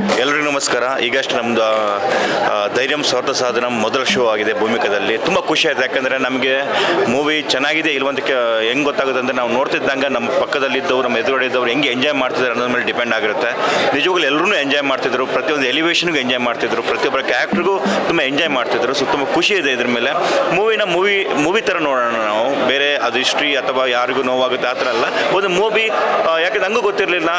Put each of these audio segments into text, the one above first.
ಎಲ್ರಿಗೂ ನಮಸ್ಕಾರ. ಈಗಷ್ಟು ನಮ್ದು ಧೈರ್ಯಂ ಸ್ವಾರ್ಥ ಸಾಧನ ಮೊದಲ ಶೋ ಆಗಿದೆ ಭೂಮಿಕದಲ್ಲಿ. ತುಂಬ ಖುಷಿ ಆಯಿತು. ಯಾಕಂದರೆ ನಮಗೆ ಮೂವಿ ಚೆನ್ನಾಗಿದೆ ಇಲ್ವಂತ ಹೆಂಗೆ ಗೊತ್ತಾಗುತ್ತೆ ಅಂದರೆ ನಾವು ನೋಡ್ತಿದ್ದಂಗೆ ನಮ್ಮ ಪಕ್ಕದಲ್ಲಿದ್ದವರು ನಮ್ಮ ಎದುರುಗಡೆ ಇದ್ದವ್ರು ಹೆಂಗೆ ಎಂಜಾಯ್ ಮಾಡ್ತಿದ್ದಾರೆ ಅನ್ನೋದ್ರ ಮೇಲೆ ಡಿಪೆಂಡ್ ಆಗಿರುತ್ತೆ ನಿಜವಾಗ್ಲೂ ಎಲ್ಲರೂ ಎಂಜಾಯ್ ಮಾಡ್ತಿದ್ರು. ಪ್ರತಿಯೊಂದು ಎಲಿವೇಶನ್ಗೂ ಎಂಜಾಯ್ ಮಾಡ್ತಿದ್ರು. ಪ್ರತಿಯೊಬ್ಬರ ಕ್ಯಾರೆಕ್ಟ್ರಿಗೂ ತುಂಬ ಎಂಜಾಯ್ ಮಾಡ್ತಿದ್ರು. ಸೊ, ತುಂಬ ಖುಷಿ ಇದೆ ಇದ್ರ ಮೇಲೆ. ಮೂವಿನ ಮೂವಿ ಮೂವಿ ಥರ ನೋಡೋಣ ನಾವು. ಬೇರೆ ಅದು ಹಿಸ್ಟ್ರಿ ಅಥವಾ ಯಾರಿಗೂ ನೋವಾಗುತ್ತೆ ಆ ಥರ ಅಲ್ಲ. ಒಂದು ಮೂವಿ ಯಾಕಂದ್ರೆ ನನಗೂ ಗೊತ್ತಿರಲಿಲ್ಲ.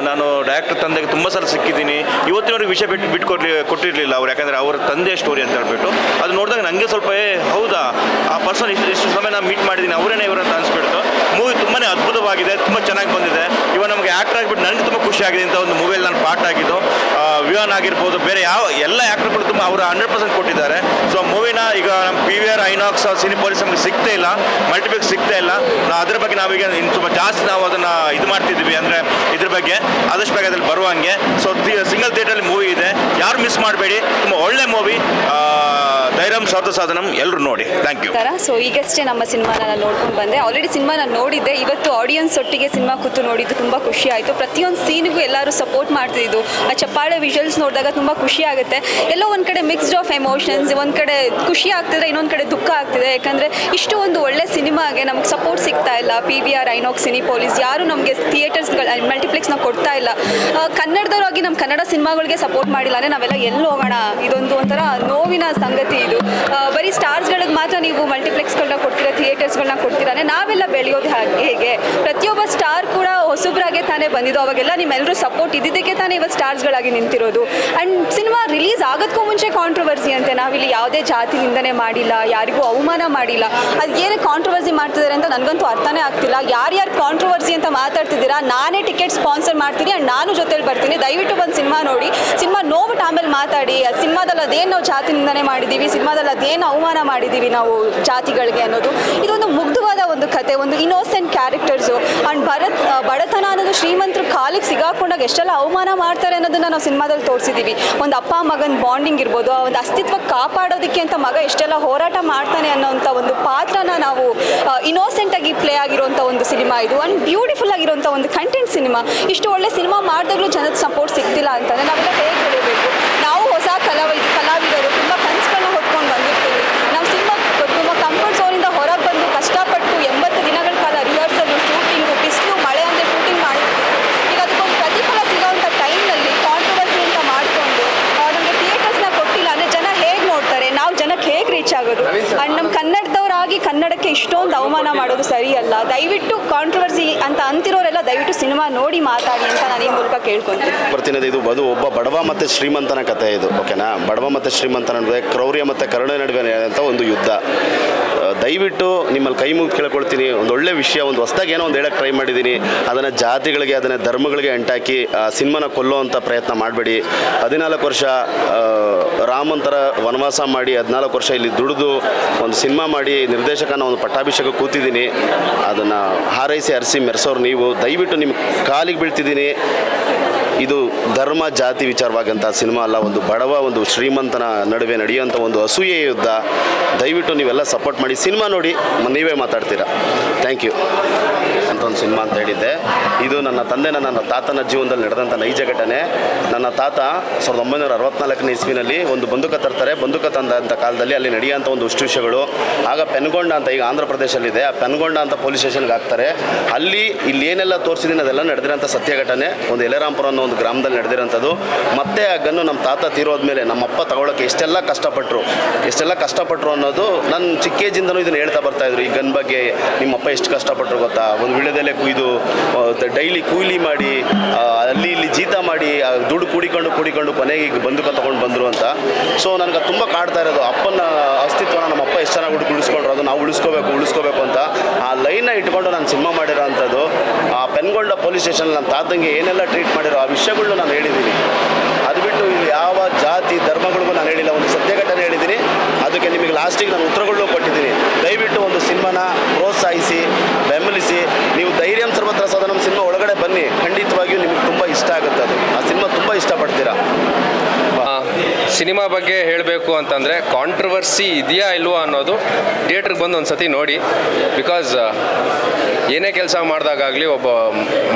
ನಾನು ಡೈರೆಕ್ಟರ್ ತಂದೆಗೆ ತುಂಬ ಸಲ ಸಿಕ್ಕಿದ್ದೀನಿ. ಇವತ್ತಿನವರೆಗೆ ವಿಷಯ ಬಿಟ್ಟು ಬಿಟ್ಟು ಕೊಡ್ಲಿ ಕೊಟ್ಟಿರಲಿಲ್ಲ ಅವ್ರು. ಯಾಕಂದರೆ ಅವರ ತಂದೆ ಸ್ಟೋರಿ ಅಂತ ಹೇಳ್ಬಿಟ್ಟು. ಅದು ನೋಡಿದಾಗ ನನಗೆ ಸ್ವಲ್ಪ ಹೌದಾ? ಆ ಪರ್ಸನ್ ಇಷ್ಟು ಇಷ್ಟು ಸಮಯ ನಾನು ಮೀಟ್ ಮಾಡಿದ್ದೀನಿ ಅವರೇನೇ ಇವರಂತ ಅನಿಸ್ಬಿಡ್ತು. ಮೂವಿ ತುಂಬಾ ಅದ್ಭುತವಾಗಿದೆ, ತುಂಬ ಚೆನ್ನಾಗಿ ಬಂದಿದೆ. ಇವಾಗ ನಮಗೆ ಆ್ಯಕ್ಟರ್ ಆಗಿಬಿಟ್ಟು ನನಗೆ ತುಂಬ ಖುಷಿ ಆಗಿದೆ ಇಂಥ ಒಂದು ಮೂವಿಯಲ್ಲಿ ನಾನು ಪಾರ್ಟ್ ಆಗಿದ್ದು. ವಿವಾನ್ ಆಗಿರ್ಬೋದು, ಬೇರೆ ಯಾವ, ಎಲ್ಲ ಆ್ಯಕ್ಟರ್ಗಳು ತುಂಬ ಅವರು ಹಂಡ್ರೆಡ್ ಪರ್ಸೆಂಟ್ ಕೊಟ್ಟಿದ್ದಾರೆ. ಸೊ ಮೂವಿನ ಈಗ ನಮ್ಮ P V R INOX Cinepolis ನಮಗೆ ಸಿಗ್ತಾ ಇಲ್ಲ. ಮಲ್ಟಿಪ್ಲೆಕ್ಸ್ ಸಿಗ್ತಾ ಇಲ್ಲ. ನಾವು ಅದ್ರ ಬಗ್ಗೆ ನಾವೀಗ ಇನ್ನು ತುಂಬ ಜಾಸ್ತಿ ನಾವು ಅದನ್ನು ಇದು ಮಾಡ್ತಿದ್ವಿ ಅಂದರೆ ಇದ್ರ ಬಗ್ಗೆ ಆದಷ್ಟು ಬೇಗ ಅದ್ರಲ್ಲಿ ಬರುವಂಗೆ ಸೊ ಸಿಂಗಲ್ ಥಿಯೇಟ್ರಲ್ಲಿ ಮೂವಿ ಇದೆ. ಯಾರು ಮಿಸ್ ಮಾಡಬೇಡಿ. ತುಂಬ ಒಳ್ಳೆ ಮೂವಿ ಧೈರ್ಯಂ ಸಾಧನಂ ಎಲ್ಲರೂ ನೋಡಿ. ಥ್ಯಾಂಕ್ ಯು ಸೊ ಈಗಷ್ಟೇ ನಮ್ಮ ಸಿನಿಮಾನ ನಾನು ನೋಡ್ಕೊಂಡು ಬಂದೆ. ಆಲ್ರೆಡಿ ಸಿನಿಮಾ ನಾನು ನೋಡಿದ್ದೆ. ಇವತ್ತು ಆಡಿಯನ್ಸ್ ಒಟ್ಟಿಗೆ ಸಿನಿಮಾ ಕೂತು ನೋಡಿದ್ದು ತುಂಬ ಖುಷಿ ಆಯಿತು. ಪ್ರತಿಯೊಂದು ಸೀನ್ಗೂ ಎಲ್ಲರೂ ಸಪೋರ್ಟ್ ಮಾಡ್ತಿದ್ದು ಆ ಚಪ್ಪಾಳೆ ವಿಜುವಲ್ಸ್ ನೋಡಿದಾಗ ತುಂಬ ಖುಷಿ ಆಗುತ್ತೆ. ಎಲ್ಲೋ ಒಂದು ಕಡೆ ಮಿಕ್ಸ್ಡ್ ಆಫ್ ಎಮೋಷನ್ಸ್ ಒಂದು ಕಡೆ ಖುಷಿ ಆಗ್ತಿದ್ರೆ ಇನ್ನೊಂದು ಕಡೆ ದುಃಖ ಆಗ್ತಿದೆ. ಯಾಕಂದರೆ ಇಷ್ಟು ಒಂದು ಒಳ್ಳೆ ಸಿನಿಮಾಗೆ ನಮ್ಗೆ ಸಪೋರ್ಟ್ ಸಿಗ್ತಾ ಇಲ್ಲ. P V R INOX Cinepolis ಯಾರು ನಮಗೆ ಥಿಯೇಟರ್ಸ್ಗಳು ಮಲ್ಟಿಪ್ಲೆಕ್ಸ್ನ ಕೊಡ್ತಾ ಇಲ್ಲ. ಕನ್ನಡದವರಾಗಿ ನಮ್ಮ ಕನ್ನಡ ಸಿನಿಮಾಗಳಿಗೆ ಸಪೋರ್ಟ್ ಮಾಡಿಲ್ಲ ಅಂದರೆ ನಾವೆಲ್ಲ ಎಲ್ಲಿ ಹೋಗೋಣ? ಇದೊಂದು ಒಂಥರ ನೋವಿನ ಸಂಗತಿ ಇದು. ಬರೀ ಸ್ಟಾರ್ಸ್ಗಳಿಗೆ ಮಾತ್ರ ನೀವು ಮಲ್ಟಿಪ್ಲೆಕ್ಸ್ಗಳನ್ನ ಕೊಡ್ತೀರಾ ಥಿಯೇಟರ್ಸ್ಗಳನ್ನ ಕೊಡ್ತಿದ್ದಾನೆ ನಾವೆಲ್ಲ ಬೆಳೆಯೋದು ಹೇಗೆ? ಪ್ರತಿಯೊಬ್ಬ ಸ್ಟಾರ್ ಕೂಡ ತಾನೇ ಬಂದಿದ್ದು, ಅವಾಗೆಲ್ಲ ನಿಮ್ಮೆಲ್ಲರೂ ಸಪೋರ್ಟ್ ಇದ್ದಿದ್ದಕ್ಕೆ ತಾನೇ ಇವತ್ತು ಸ್ಟಾರ್ಸ್ಗಳಾಗಿ ನಿಂತಿರೋದು. ಆ್ಯಂಡ್ ಸಿನಿಮಾ ರಿಲೀಸ್ ಆಗೋದಕ್ಕೂ ಮುಂಚೆ ಕಾಂಟ್ರವರ್ಸಿ ಅಂತೆ. ನಾವಿಲ್ಲಿ ಯಾವುದೇ ಜಾತಿ ನಿಂದನೆ ಮಾಡಿಲ್ಲ, ಯಾರಿಗೂ ಅವಮಾನ ಮಾಡಿಲ್ಲ. ಅದು ಏನೇ ಕಾಂಟ್ರವರ್ಸಿ ಮಾಡ್ತಿದ್ದಾರೆ ಅಂತ ನನಗಂತೂ ಅರ್ಥನೇ ಆಗ್ತಿಲ್ಲ. ಯಾರ್ಯಾರು ಕಾಂಟ್ರವರ್ಸಿ ಅಂತ ಮಾತಾಡ್ತಿದ್ದೀರಾ, ನಾನೇ ಟಿಕೆಟ್ ಸ್ಪಾನ್ಸರ್ ಮಾಡ್ತೀನಿ ಆ್ಯಂಡ್ ನಾನು ಜೊತೆಲಿ ಬರ್ತೀನಿ. ದಯವಿಟ್ಟು ಬಂದು ಸಿನಿಮಾ ನೋಡಿ. ಸಿನಿಮಾ ನೋಡ್ಬಿಟ್ಟು ಆಮೇಲೆ ಮಾತಾಡಿ. ಆ ಸಿನಿಮಾದಲ್ಲಿ ಅದೇನು ನಾವು ಜಾತಿ ನಿಂದನೆ ಮಾಡಿದ್ದೀವಿ ಸಿನಿಮಾದಲ್ಲಿ ಅದೇನು ಅವಮಾನ ಮಾಡಿದ್ದೀವಿ ನಾವು ಜಾತಿಗಳಿಗೆ ಅನ್ನೋದು. ಇದೊಂದು ಮುಗ್ಧವಾದ ಒಂದು ಕತೆ, ಒಂದು ಇನ್ನೋಸೆಂಟ್ ಕ್ಯಾರೆಕ್ಟರ್ಸು ಆ್ಯಂಡ್ ಭರತ್ ಬಡತನ ಅನ್ನೋದು ಶ್ರೀಮಂತರು ಕಾಲಿಗೆ ಸಿಗಾಕೊಂಡಾಗ ಎಷ್ಟೆಲ್ಲ ಅವಮಾನ ಮಾಡ್ತಾರೆ ಅನ್ನೋದನ್ನ ನಾವು ಸಿನಿಮಾದಲ್ಲಿ ತೋರಿಸಿದ್ದೀವಿ ಒಂದು ಅಪ್ಪ ಮಗನ ಬಾಂಡಿಂಗ್ ಇರ್ಬೋದು ಆ ಒಂದು ಅಸ್ತಿತ್ವ ಕಾಪಾಡೋದಕ್ಕೆ ಅಂತ ಮಗ ಎಷ್ಟೆಲ್ಲ ಹೋರಾಟ ಮಾಡ್ತಾನೆ ಅನ್ನೋಂಥ ಒಂದು ಪಾತ್ರನ ನಾವು ಇನ್ನೋಸೆಂಟ್ ಆಗಿ ಪ್ಲೇ ಆಗಿರುವಂಥ ಒಂದು ಸಿನಿಮಾ ಇದು. ಆ್ಯಂಡ್ ಬ್ಯೂಟಿಫುಲ್ ಆಗಿರುವಂಥ ಒಂದು ಕಂಟೆಂಟ್ ಸಿನಿಮಾ. ಇಷ್ಟು ಒಳ್ಳೆ ಸಿನಿಮಾ ಮಾಡಿದಾಗಲೂ ಜನದ ಸಪೋರ್ಟ್ ಸಿಗ್ತಿಲ್ಲ ಅಂತಂದರೆ ನಾವೆಲ್ಲ ಹೇಗೆ ಬೆಳಿಬೇಕು? ನಾವು ಹೊಸ ಕಲಾವಿ ಕಲಾವಿದರು ತುಂಬ ಕನಸುಗಳನ್ನ ಹೊತ್ಕೊಂಡು ಬಂದಿರ್ತೀವಿ ನಾವು ಸಿನಿಮಾ ತುಂಬ ಕಂಫರ್ಟ್ ಝೋನಿಂದ ಹೊರಗೆ ಬಂದು ಕಷ್ಟಪಟ್ಟು ಎಂಬತ್ತು ದಿನಗಳ ಕಾಲ ರಿಹರ್ಸಲು ಶೂಟಿಂಗು ಬಿಸಿಲು ಮಳೆ ಅಂದರೆ ಶೂಟಿಂಗ್ ಮಾಡಿರ್ತೀವಿ ಈಗ ಅದಕ್ಕೊಂದು ಪ್ರತಿಫಲ ಸಿಗೋವಂಥ ಟೈಮ್ನಲ್ಲಿ ಕಾಂಟ್ರವರ್ಸಿ ಅಂತ ಮಾಡಿಕೊಂಡು ನಮಗೆ ಥಿಯೇಟರ್ಸ್ನ ಕೊಟ್ಟಿಲ್ಲ ಅಂದರೆ ಜನ ಹೇಗೆ ನೋಡ್ತಾರೆ ನಾವು ಜನಕ್ಕೆ ಹೇಗೆ ಆ್ಯಂಡ್ ನಮ್ಮ ಕನ್ನಡದವರಾಗಿ ಕನ್ನಡಕ್ಕೆ ಇಷ್ಟೊಂದು ಅವಮಾನ ಮಾಡೋದು ಸರಿಯಲ್ಲ. ದಯವಿಟ್ಟು ಕಾಂಟ್ರವರ್ಸಿ ಅಂತ ಅಂತಿರೋರೆಲ್ಲ ದಯವಿಟ್ಟು ಸಿನಿಮಾ ನೋಡಿ ಮಾತಾಡಿ ಅಂತ ನಾನು ಈ ಮೂಲಕ ಕೇಳ್ಕೊತೀನಿ. ಬರ್ತಿನದು ಇದು ಬದು ಒಬ್ಬ ಬಡವ ಮತ್ತು ಶ್ರೀಮಂತನ ಕಥೆ ಇದು ಓಕೆನಾ ಬಡವ ಮತ್ತು ಶ್ರೀಮಂತನ ನಡುವೆ ಕ್ರೌರ್ಯ ಮತ್ತು ಕರುಣೆ ನಡುವೆ ಅಂತ ಒಂದು ಯುದ್ಧ. ದಯವಿಟ್ಟು ನಿಮ್ಮಲ್ಲಿ ಕೈ ಮುಗಿ ಕೇಳ್ಕೊಳ್ತೀನಿ. ಒಂದು ಒಳ್ಳೆ ವಿಷಯ, ಒಂದು ಹೊಸ್ದಾಗಿ ಏನೋ ಒಂದು ಹೇಳಕ್ಕೆ ಟ್ರೈ ಮಾಡಿದ್ದೀನಿ. ಅದನ್ನು ಜಾತಿಗಳಿಗೆ, ಅದನ್ನು ಧರ್ಮಗಳಿಗೆ ಅಂಟಾಕಿ, ಆ, ಸಿನಿಮಾನ ಕೊಲ್ಲುವಂಥ ಪ್ರಯತ್ನ ಮಾಡಬೇಡಿ. ಹದಿನಾಲ್ಕು ವರ್ಷ ರಾಮಂತರ ವನವಾಸ ಮಾಡಿ ಹದಿನಾಲ್ಕು ವರ್ಷ ಇಲ್ಲಿ ದುಡಿದು ಒಂದು ಸಿನಿಮಾ ಮಾಡಿ ನಿರ್ದೇಶಕನ ಒಂದು ಪಟ್ಟಾಭಿಷೇಕ ಕೂತಿದ್ದೀನಿ. ಅದನ್ನು ಹಾರೈಸಿ, ಅರಸಿ, ಮೆರೆಸೋರು ನೀವು. ದಯವಿಟ್ಟು ನಿಮ್ಮ ಕಾಲಿಗೆ ಬೀಳ್ತಿದ್ದೀನಿ. ಇದು ಧರ್ಮ, ಜಾತಿ ವಿಚಾರವಾಗಂಥ ಸಿನಿಮಾ ಅಲ್ಲ, ಒಂದು ಬಡವ, ಒಂದು ಶ್ರೀಮಂತನ ನಡುವೆ ನಡೆಯುವಂಥ ಒಂದು ಅಸೂಯೆ ಯುದ್ಧ. ದಯವಿಟ್ಟು ನೀವೆಲ್ಲ ಸಪೋರ್ಟ್ ಮಾಡಿ ಸಿನಿಮಾ ನೋಡಿ ನೀವೇ ಮಾತಾಡ್ತೀರಾ? ಥ್ಯಾಂಕ್ ಯು ಅಂತ ಒಂದು ಸಿನಿಮಾ ಅಂತ ಹೇಳಿದ್ದೆ. ಇದು ನನ್ನ ತಂದೆ ನನ್ನ ತಾತನ ಜೀವನದಲ್ಲಿ ನಡೆದಂಥ ನೈಜ ಘಟನೆ. ನನ್ನ ತಾತ ಸಾವಿರದ ಒಂಬೈನೂರ ಅರವತ್ನಾಲ್ಕನೇ ಇಸ್ವಿನಲ್ಲಿ ಒಂದು ಬಂದೂಕ ತರ್ತಾರೆ. ಬಂದೂಕ ತಂದಂಥ ಕಾಲದಲ್ಲಿ ಅಲ್ಲಿ ನಡೆಯುವಂಥ ಒಂದು ವಿಷಯಗಳು ಆಗ ಪೆನ್ಗೊಂಡ ಅಂತ ಈಗ ಆಂಧ್ರ ಪ್ರದೇಶಲ್ಲಿದೆ. ಆ ಪೆನ್ಗೊಂಡ ಅಂತ ಪೊಲೀಸ್ ಸ್ಟೇಷನ್ಗೆ ಹಾಕ್ತಾರೆ. ಅಲ್ಲಿ ಇಲ್ಲಿ ಏನೆಲ್ಲ ತೋರಿಸಿದ್ದೀನಿ ಅದೆಲ್ಲ ನಡೆದಿರೋಂಥ ಸತ್ಯ ಘಟನೆ ಒಂದು ಎಲೆರಾಂಪುರ ಒಂದು ಗ್ರಾಮದಲ್ಲಿ ನಡೆದಿರೋಂಥದ್ದು. ಮತ್ತೆ ಆ ಗನ್ನು ನಮ್ಮ ತಾತ ತೀರೋದ್ಮೇಲೆ ನಮ್ಮಪ್ಪ ತಗೊಳ್ಳೋಕೆ ಎಷ್ಟೆಲ್ಲ ಕಷ್ಟಪಟ್ಟರು ಎಷ್ಟೆಲ್ಲ ಕಷ್ಟಪಟ್ಟರು ಅನ್ನೋದು ನನ್ನ ಚಿಕ್ಕ ಏಜಿಂದನೂ ಇದನ್ನು ಹೇಳ್ತಾ ಬರ್ತಾ ಇದ್ರು. ಈ ಗನ್ ಬಗ್ಗೆ ನಿಮ್ಮಪ್ಪ ಎಷ್ಟು ಕಷ್ಟಪಟ್ಟರು ಗೊತ್ತಾ? ಒಂದು ವಿಳೆದೆಲೆ ಕುಯ್ದು ಡೈಲಿ ಕೂಲಿ ಮಾಡಿ ಅಲ್ಲಿ ಇಲ್ಲಿ ಜೀತ ಮಾಡಿ ದುಡ್ಡು ಕೂಡಿಕೊಂಡು ಕೂಡಿಕೊಂಡು ಕೊನೆಗೆ ಈಗ ಬಂದುಕ ತೊಗೊಂಡು ಬಂದರು ಅಂತ. ಸೊ ನನಗೆ ತುಂಬ ಕಾಡ್ತಾ ಇರೋದು. ಅಪ್ಪನ ಅಸ್ತಿತ್ವನ ನಮ್ಮ ಅಪ್ಪ ಎಷ್ಟು ಚೆನ್ನಾಗಿ ಉಳಿಸ್ಕೊಂಡ್ರು ಅದು ನಾವು ಉಳಿಸ್ಕೋಬೇಕು ಉಳಿಸ್ಕೋಬೇಕು ಅಂತ. ಆ ಲೈನ್ನ ಇಟ್ಕೊಂಡು ನಾನು ಸಿನಿಮಾ ಮಾಡಿರೋ ಅಂಥದ್ದು, ಆ ಪೆನ್ಗೊಂಡ ಪೊಲೀಸ್ ಸ್ಟೇಷನ್ ನನ್ನ ತಾತಂಗೆ ಏನೆಲ್ಲ ಟ್ರೀಟ್ ಮಾಡಿರೋ ವಿಷಯಗಳನ್ನ ನಾನು ಹೇಳಿದ್ದೀನಿ. ಅದು ಬಿಟ್ಟು ಇಲ್ಲಿ ಯಾವ ಜಾತಿ, ಧರ್ಮಗಳಿಗೂ ನಾನು ಹೇಳಿಲ್ಲ. ಒಂದು ಸತ್ಯ ಘಟನೆ ಹೇಳಿದ್ದೀನಿ. ಅದಕ್ಕೆ ನಿಮಗೆ ಲಾಸ್ಟಿಗೆ ನಾನು ಉತ್ತರಗಳನ್ನೂ ಕೊಟ್ಟಿದ್ದೀನಿ. ದಯವಿಟ್ಟು ಒಂದು ಸಿನಿಮಾನ ಪ್ರೋತ್ಸಾಹಿಸಿ, ಬೆಂಬಲಿಸಿ. ನೀವು ಧೈರ್ಯಂ ಸರ್ವತ್ರ ಸದನಂ ಸಿನಿಮಾ ಒಳಗಡೆ ಬನ್ನಿ. ಖಂಡಿತವಾಗಿಯೂ ನಿಮಗೆ ತುಂಬ ಇಷ್ಟ ಆಗುತ್ತೆ ಅದು. ಆ ಸಿನಿಮಾ ತುಂಬ ಇಷ್ಟಪಡ್ತೀರಾ? ಸಿನಿಮಾ ಬಗ್ಗೆ ಹೇಳಬೇಕು ಅಂತಂದರೆ ಕಾಂಟ್ರವರ್ಸಿ ಇದೆಯಾ ಇಲ್ವಾ ಅನ್ನೋದು ಥಿಯೇಟ್ರಿಗೆ ಬಂದು ಒಂದು ಸತಿ ನೋಡಿ ಬಿಕಾಸ್ ಏನೇ ಕೆಲಸ ಮಾಡಿದಾಗಲಿ ಒಬ್ಬ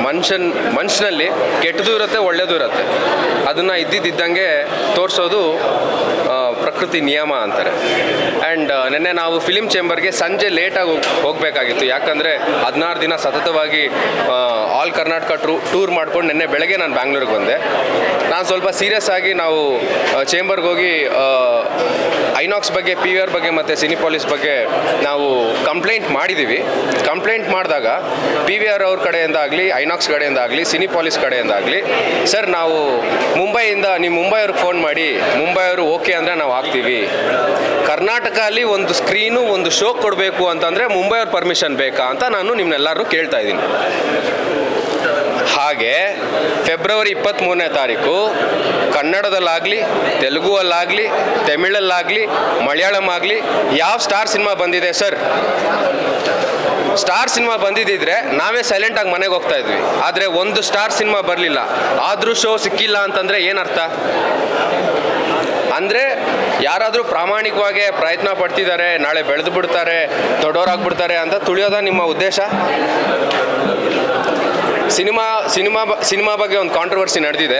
ಮನುಷ್ಯನ್, ಮನುಷ್ಯನಲ್ಲಿ ಕೆಟ್ಟದೂ ಇರುತ್ತೆ ಒಳ್ಳೆಯದು ಇರುತ್ತೆ. ಅದನ್ನು ಇದ್ದಿದ್ದಂಗೆ ತೋರಿಸೋದು ಪ್ರಕೃತಿ ನಿಯಮ ಅಂತಾರೆ. ಆ್ಯಂಡ್ ನಿನ್ನೆ ನಾವು ಫಿಲಿಮ್ ಚೇಂಬರ್ಗೆ ಸಂಜೆ ಲೇಟಾಗಿ ಹೋಗಬೇಕಾಗಿತ್ತು. ಯಾಕಂದರೆ ಹದಿನಾರು ದಿನ ಸತತವಾಗಿ ಆಲ್ ಕರ್ನಾಟಕ ಟ್ರೂ ಟೂರ್ ಮಾಡ್ಕೊಂಡು ನಿನ್ನೆ ಬೆಳಗ್ಗೆ ನಾನು ಬ್ಯಾಂಗ್ಳೂರಿಗೆ ಬಂದೆ. ನಾನು ಸ್ವಲ್ಪ ಸೀರಿಯಸ್ ಆಗಿ ನಾವು ಚೇಂಬರ್ಗೆ ಹೋಗಿ ಐನಾಕ್ಸ್ ಬಗ್ಗೆ ಪಿ ಆರ್ ಬಗ್ಗೆ ಮತ್ತು ಸಿನಿಪಾಲಿಸ್ ಬಗ್ಗೆ ನಾವು ಕಂಪ್ಲೇಂಟ್ ಮಾಡಿದ್ದೀವಿ ಕಂಪ್ಲೇಂಟ್ ಮಾಡಿದಾಗ ಪಿ ವಿ ಆರ್ ಅವ್ರ ಕಡೆಯಿಂದ ಆಗಲಿ, ಐನಾಕ್ಸ್ ಕಡೆಯಿಂದ ಆಗಲಿ ಸಿನಿಪಾಲಿಸ್ ಕಡೆಯಿಂದ ಆಗಲಿ, ಸರ್, ನಾವು ಮುಂಬೈಯಿಂದ, ನೀವು ಮುಂಬೈ ಅವ್ರಿಗೆ ಫೋನ್ ಮಾಡಿ, ಮುಂಬೈ ಅವರು ಓಕೆ ಅಂದರೆ ನಾವು ಹಾಕ್ತೀವಿ. ಕರ್ನಾಟಕ ಅಲ್ಲಿ ಒಂದು ಸ್ಕ್ರೀನು ಒಂದು ಶೋ ಕೊಡಬೇಕು ಅಂತಂದರೆ ಮುಂಬೈ ಅವ್ರ ಪರ್ಮಿಷನ್ ಬೇಕಾ? ಅಂತ ನಾನು ನಿಮ್ಮನ್ನೆಲ್ಲರೂ ಕೇಳ್ತಾ ಇದ್ದೀನಿ. ಹಾಗೆ ಫೆಬ್ರವರಿ ಇಪ್ಪತ್ತ್ಮೂರನೇ ತಾರೀಕು ಕನ್ನಡದಲ್ಲಾಗಲಿ, ತೆಲುಗುವಲ್ಲಾಗಲಿ, ತಮಿಳಲ್ಲಾಗಲಿ ಮಲಯಾಳಂ ಆಗಲಿ ಯಾವ ಸ್ಟಾರ್ ಸಿನಿಮಾ ಬಂದಿದೆ ಸರ್? ಸ್ಟಾರ್ ಸಿನಿಮಾ ಬಂದಿದ್ದಿದ್ರೆ ನಾವೇ ಸೈಲೆಂಟಾಗಿ ಮನೆಗೆ ಹೋಗ್ತಾ ಇದ್ವಿ. ಆದರೆ ಒಂದು ಸ್ಟಾರ್ ಸಿನಿಮಾ ಬರಲಿಲ್ಲ. ಆದರೂ ಶೋ ಸಿಕ್ಕಿಲ್ಲ ಅಂತಂದರೆ ಏನರ್ಥ? ಅಂದರೆ ಯಾರಾದರೂ ಪ್ರಾಮಾಣಿಕವಾಗಿ ಪ್ರಯತ್ನ ಪಡ್ತಿದ್ದಾರೆ, ನಾಳೆ ಬೆಳೆದು ಬಿಡ್ತಾರೆ ದೊಡ್ಡವರಾಗ್ಬಿಡ್ತಾರೆ ಅಂತ ತುಳಿಯೋದ ನಿಮ್ಮ ಉದ್ದೇಶ? ಸಿನಿಮಾ ಸಿನಿಮಾ ಸಿನಿಮಾ ಬಗ್ಗೆ ಒಂದು ಕಾಂಟ್ರವರ್ಸಿ ನಡೆದಿದೆ.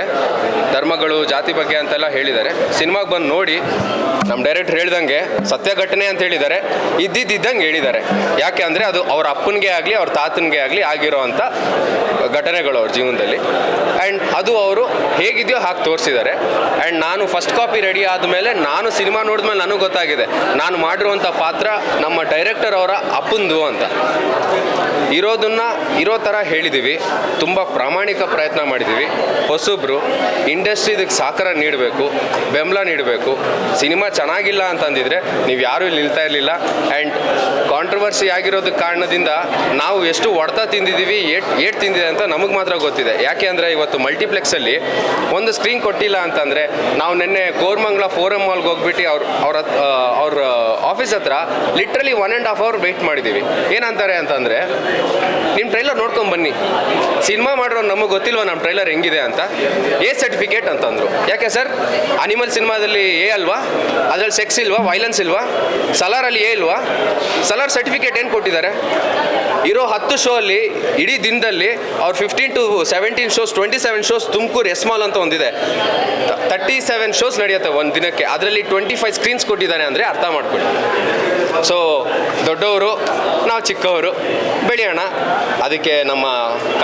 ಧರ್ಮಗಳು, ಜಾತಿ ಬಗ್ಗೆ ಅಂತೆಲ್ಲ ಹೇಳಿದ್ದಾರೆ. ಸಿನಿಮಾಗೆ ಬಂದು ನೋಡಿ ನಮ್ಮ ಡೈರೆಕ್ಟರ್ ಹೇಳ್ದಂಗೆ ಸತ್ಯ ಘಟನೆ ಅಂತ ಹೇಳಿದ್ದಾರೆ. ಇದ್ದಿದ್ದಂಗೆ ಹೇಳಿದ್ದಾರೆ. ಯಾಕೆ ಅಂದರೆ ಅದು ಅವ್ರ ಅಪ್ಪನಿಗೆ ಆಗಲಿ, ಅವ್ರ ತಾತನಿಗೆ ಆಗಲಿ ಆಗಿರೋ ಅಂಥ ಘಟನೆಗಳು ಅವ್ರ ಜೀವನದಲ್ಲಿ. ಆ್ಯಂಡ್ ಅದು ಅವರು ಹೇಗಿದೆಯೋ ಹಾಗೆ ತೋರಿಸಿದ್ದಾರೆ. ಆ್ಯಂಡ್ ನಾನು ಫಸ್ಟ್ ಕಾಪಿ ರೆಡಿ ಆದಮೇಲೆ ನಾನು ಸಿನಿಮಾ ನೋಡಿದ್ಮೇಲೆ ನನಗೆ ಗೊತ್ತಾಗಿದೆ. ನಾನು ಮಾಡಿರುವಂಥ ಪಾತ್ರ ನಮ್ಮ ಡೈರೆಕ್ಟರ್ ಅವರ ಅಪ್ಪಂದು ಅಂತ. ಇರೋದನ್ನು ಇರೋ ಥರ ಹೇಳಿದ್ದೀವಿ. ತುಂಬ ಪ್ರಾಮಾಣಿಕ ಪ್ರಯತ್ನ ಮಾಡಿದ್ದೀವಿ. ಹೊಸಬ್ರು ಇಂಡಸ್ಟ್ರಿ ಇದಕ್ಕೆ ಸಹಕಾರ ನೀಡಬೇಕು, ಬೆಂಬಲ ನೀಡಬೇಕು. ಸಿನಿಮಾ ಚೆನ್ನಾಗಿಲ್ಲ ಅಂತಂದಿದ್ರೆ ನೀವು ಯಾರೂ ಇಲ್ಲಿ ನಿಲ್ತಾ ಇರಲಿಲ್ಲ. ಆ್ಯಂಡ್ ಕಾಂಟ್ರವರ್ಸಿ ಆಗಿರೋದಕ್ಕೆ ಕಾರಣದಿಂದ ನಾವು ಎಷ್ಟು ಹೊಡೆತ ತಿಂದಿದ್ದೀವಿ, ಏಟ್ ಏಟ್ ತಿಂದಿದೆ ಅಂತ ನಮಗೆ ಮಾತ್ರ ಗೊತ್ತಿದೆ. ಯಾಕೆ ಅಂದರೆ ಇವತ್ತು ಮಲ್ಟಿಪ್ಲೆಕ್ಸಲ್ಲಿ ಒಂದು ಸ್ಕ್ರೀನ್ ಕೊಟ್ಟಿಲ್ಲ ಅಂತಂದರೆ ನಾವು ನಿನ್ನೆ ಕೋರ್ಮಂಗ್ಲ ಫೋರಮ್ ಮಾಲ್ಗೆ ಹೋಗ್ಬಿಟ್ಟು ಅವ್ರ ಅವ್ರ ಅವ್ರ ಆಫೀಸ್ ಹತ್ರ literally one and half hour wait ಮಾಡಿದ್ದೀವಿ ಏನಂತಾರೆ ಅಂತಂದರೆ ನಿಮ್ಮ ಟ್ರೈಲರ್ ನೋಡ್ಕೊಂಡು ಬನ್ನಿ. ಸಿನಿಮಾ ಮಾಡಿರೋ ನಮಗೆ ಗೊತ್ತಿಲ್ವ ನಮ್ಮ ಟ್ರೈಲರ್ ಹೆಂಗಿದೆ ಅಂತ? ಎ ಸರ್ಟಿಫಿಕೇಟ್ ಅಂತಂದರು. ಯಾಕೆ ಸರ್? ಅನಿಮಲ್ ಸಿನಿಮಾದಲ್ಲಿ ಎ ಅಲ್ವಾ? ಅದರಲ್ಲಿ ಸೆಕ್ಸ್ ಇಲ್ವಾ? ವೈಲೆನ್ಸ್ ಇಲ್ವಾ? ಸಲಾರಲ್ಲಿ ಎ ಇಲ್ವಾ? ಸಲಾರ್ ಸರ್ಟಿಫಿಕೇಟ್ ಏನು ಕೊಟ್ಟಿದ್ದಾರೆ? ಇರೋ ಹತ್ತು ಶೋ ಅಲ್ಲಿ ಇಡೀ ದಿನದಲ್ಲಿ ಅವ್ರು fifteen to seventeen shows twenty seven shows Tumakuru S mall ಅಂತ ಒಂದಿದೆ. ತರ್ಟಿ ಸೆವೆನ್ ಶೋಸ್ ನಡೆಯುತ್ತೆ ಒಂದು ದಿನಕ್ಕೆ ಅದರಲ್ಲಿ ಟ್ವೆಂಟಿ ಫೈವ್ ಸ್ಕ್ರೀನ್ಸ್ ಕೊಟ್ಟಿದ್ದಾನೆ ಅಂದರೆ ಅರ್ಥ ಮಾಡ್ಕೊಳ್ಳಿ. ಸೊ ದೊಡ್ಡವರು, ನಾವು ಚಿಕ್ಕವರು, ಬೆಳೆಯೋಣ. ಅದಕ್ಕೆ ನಮ್ಮ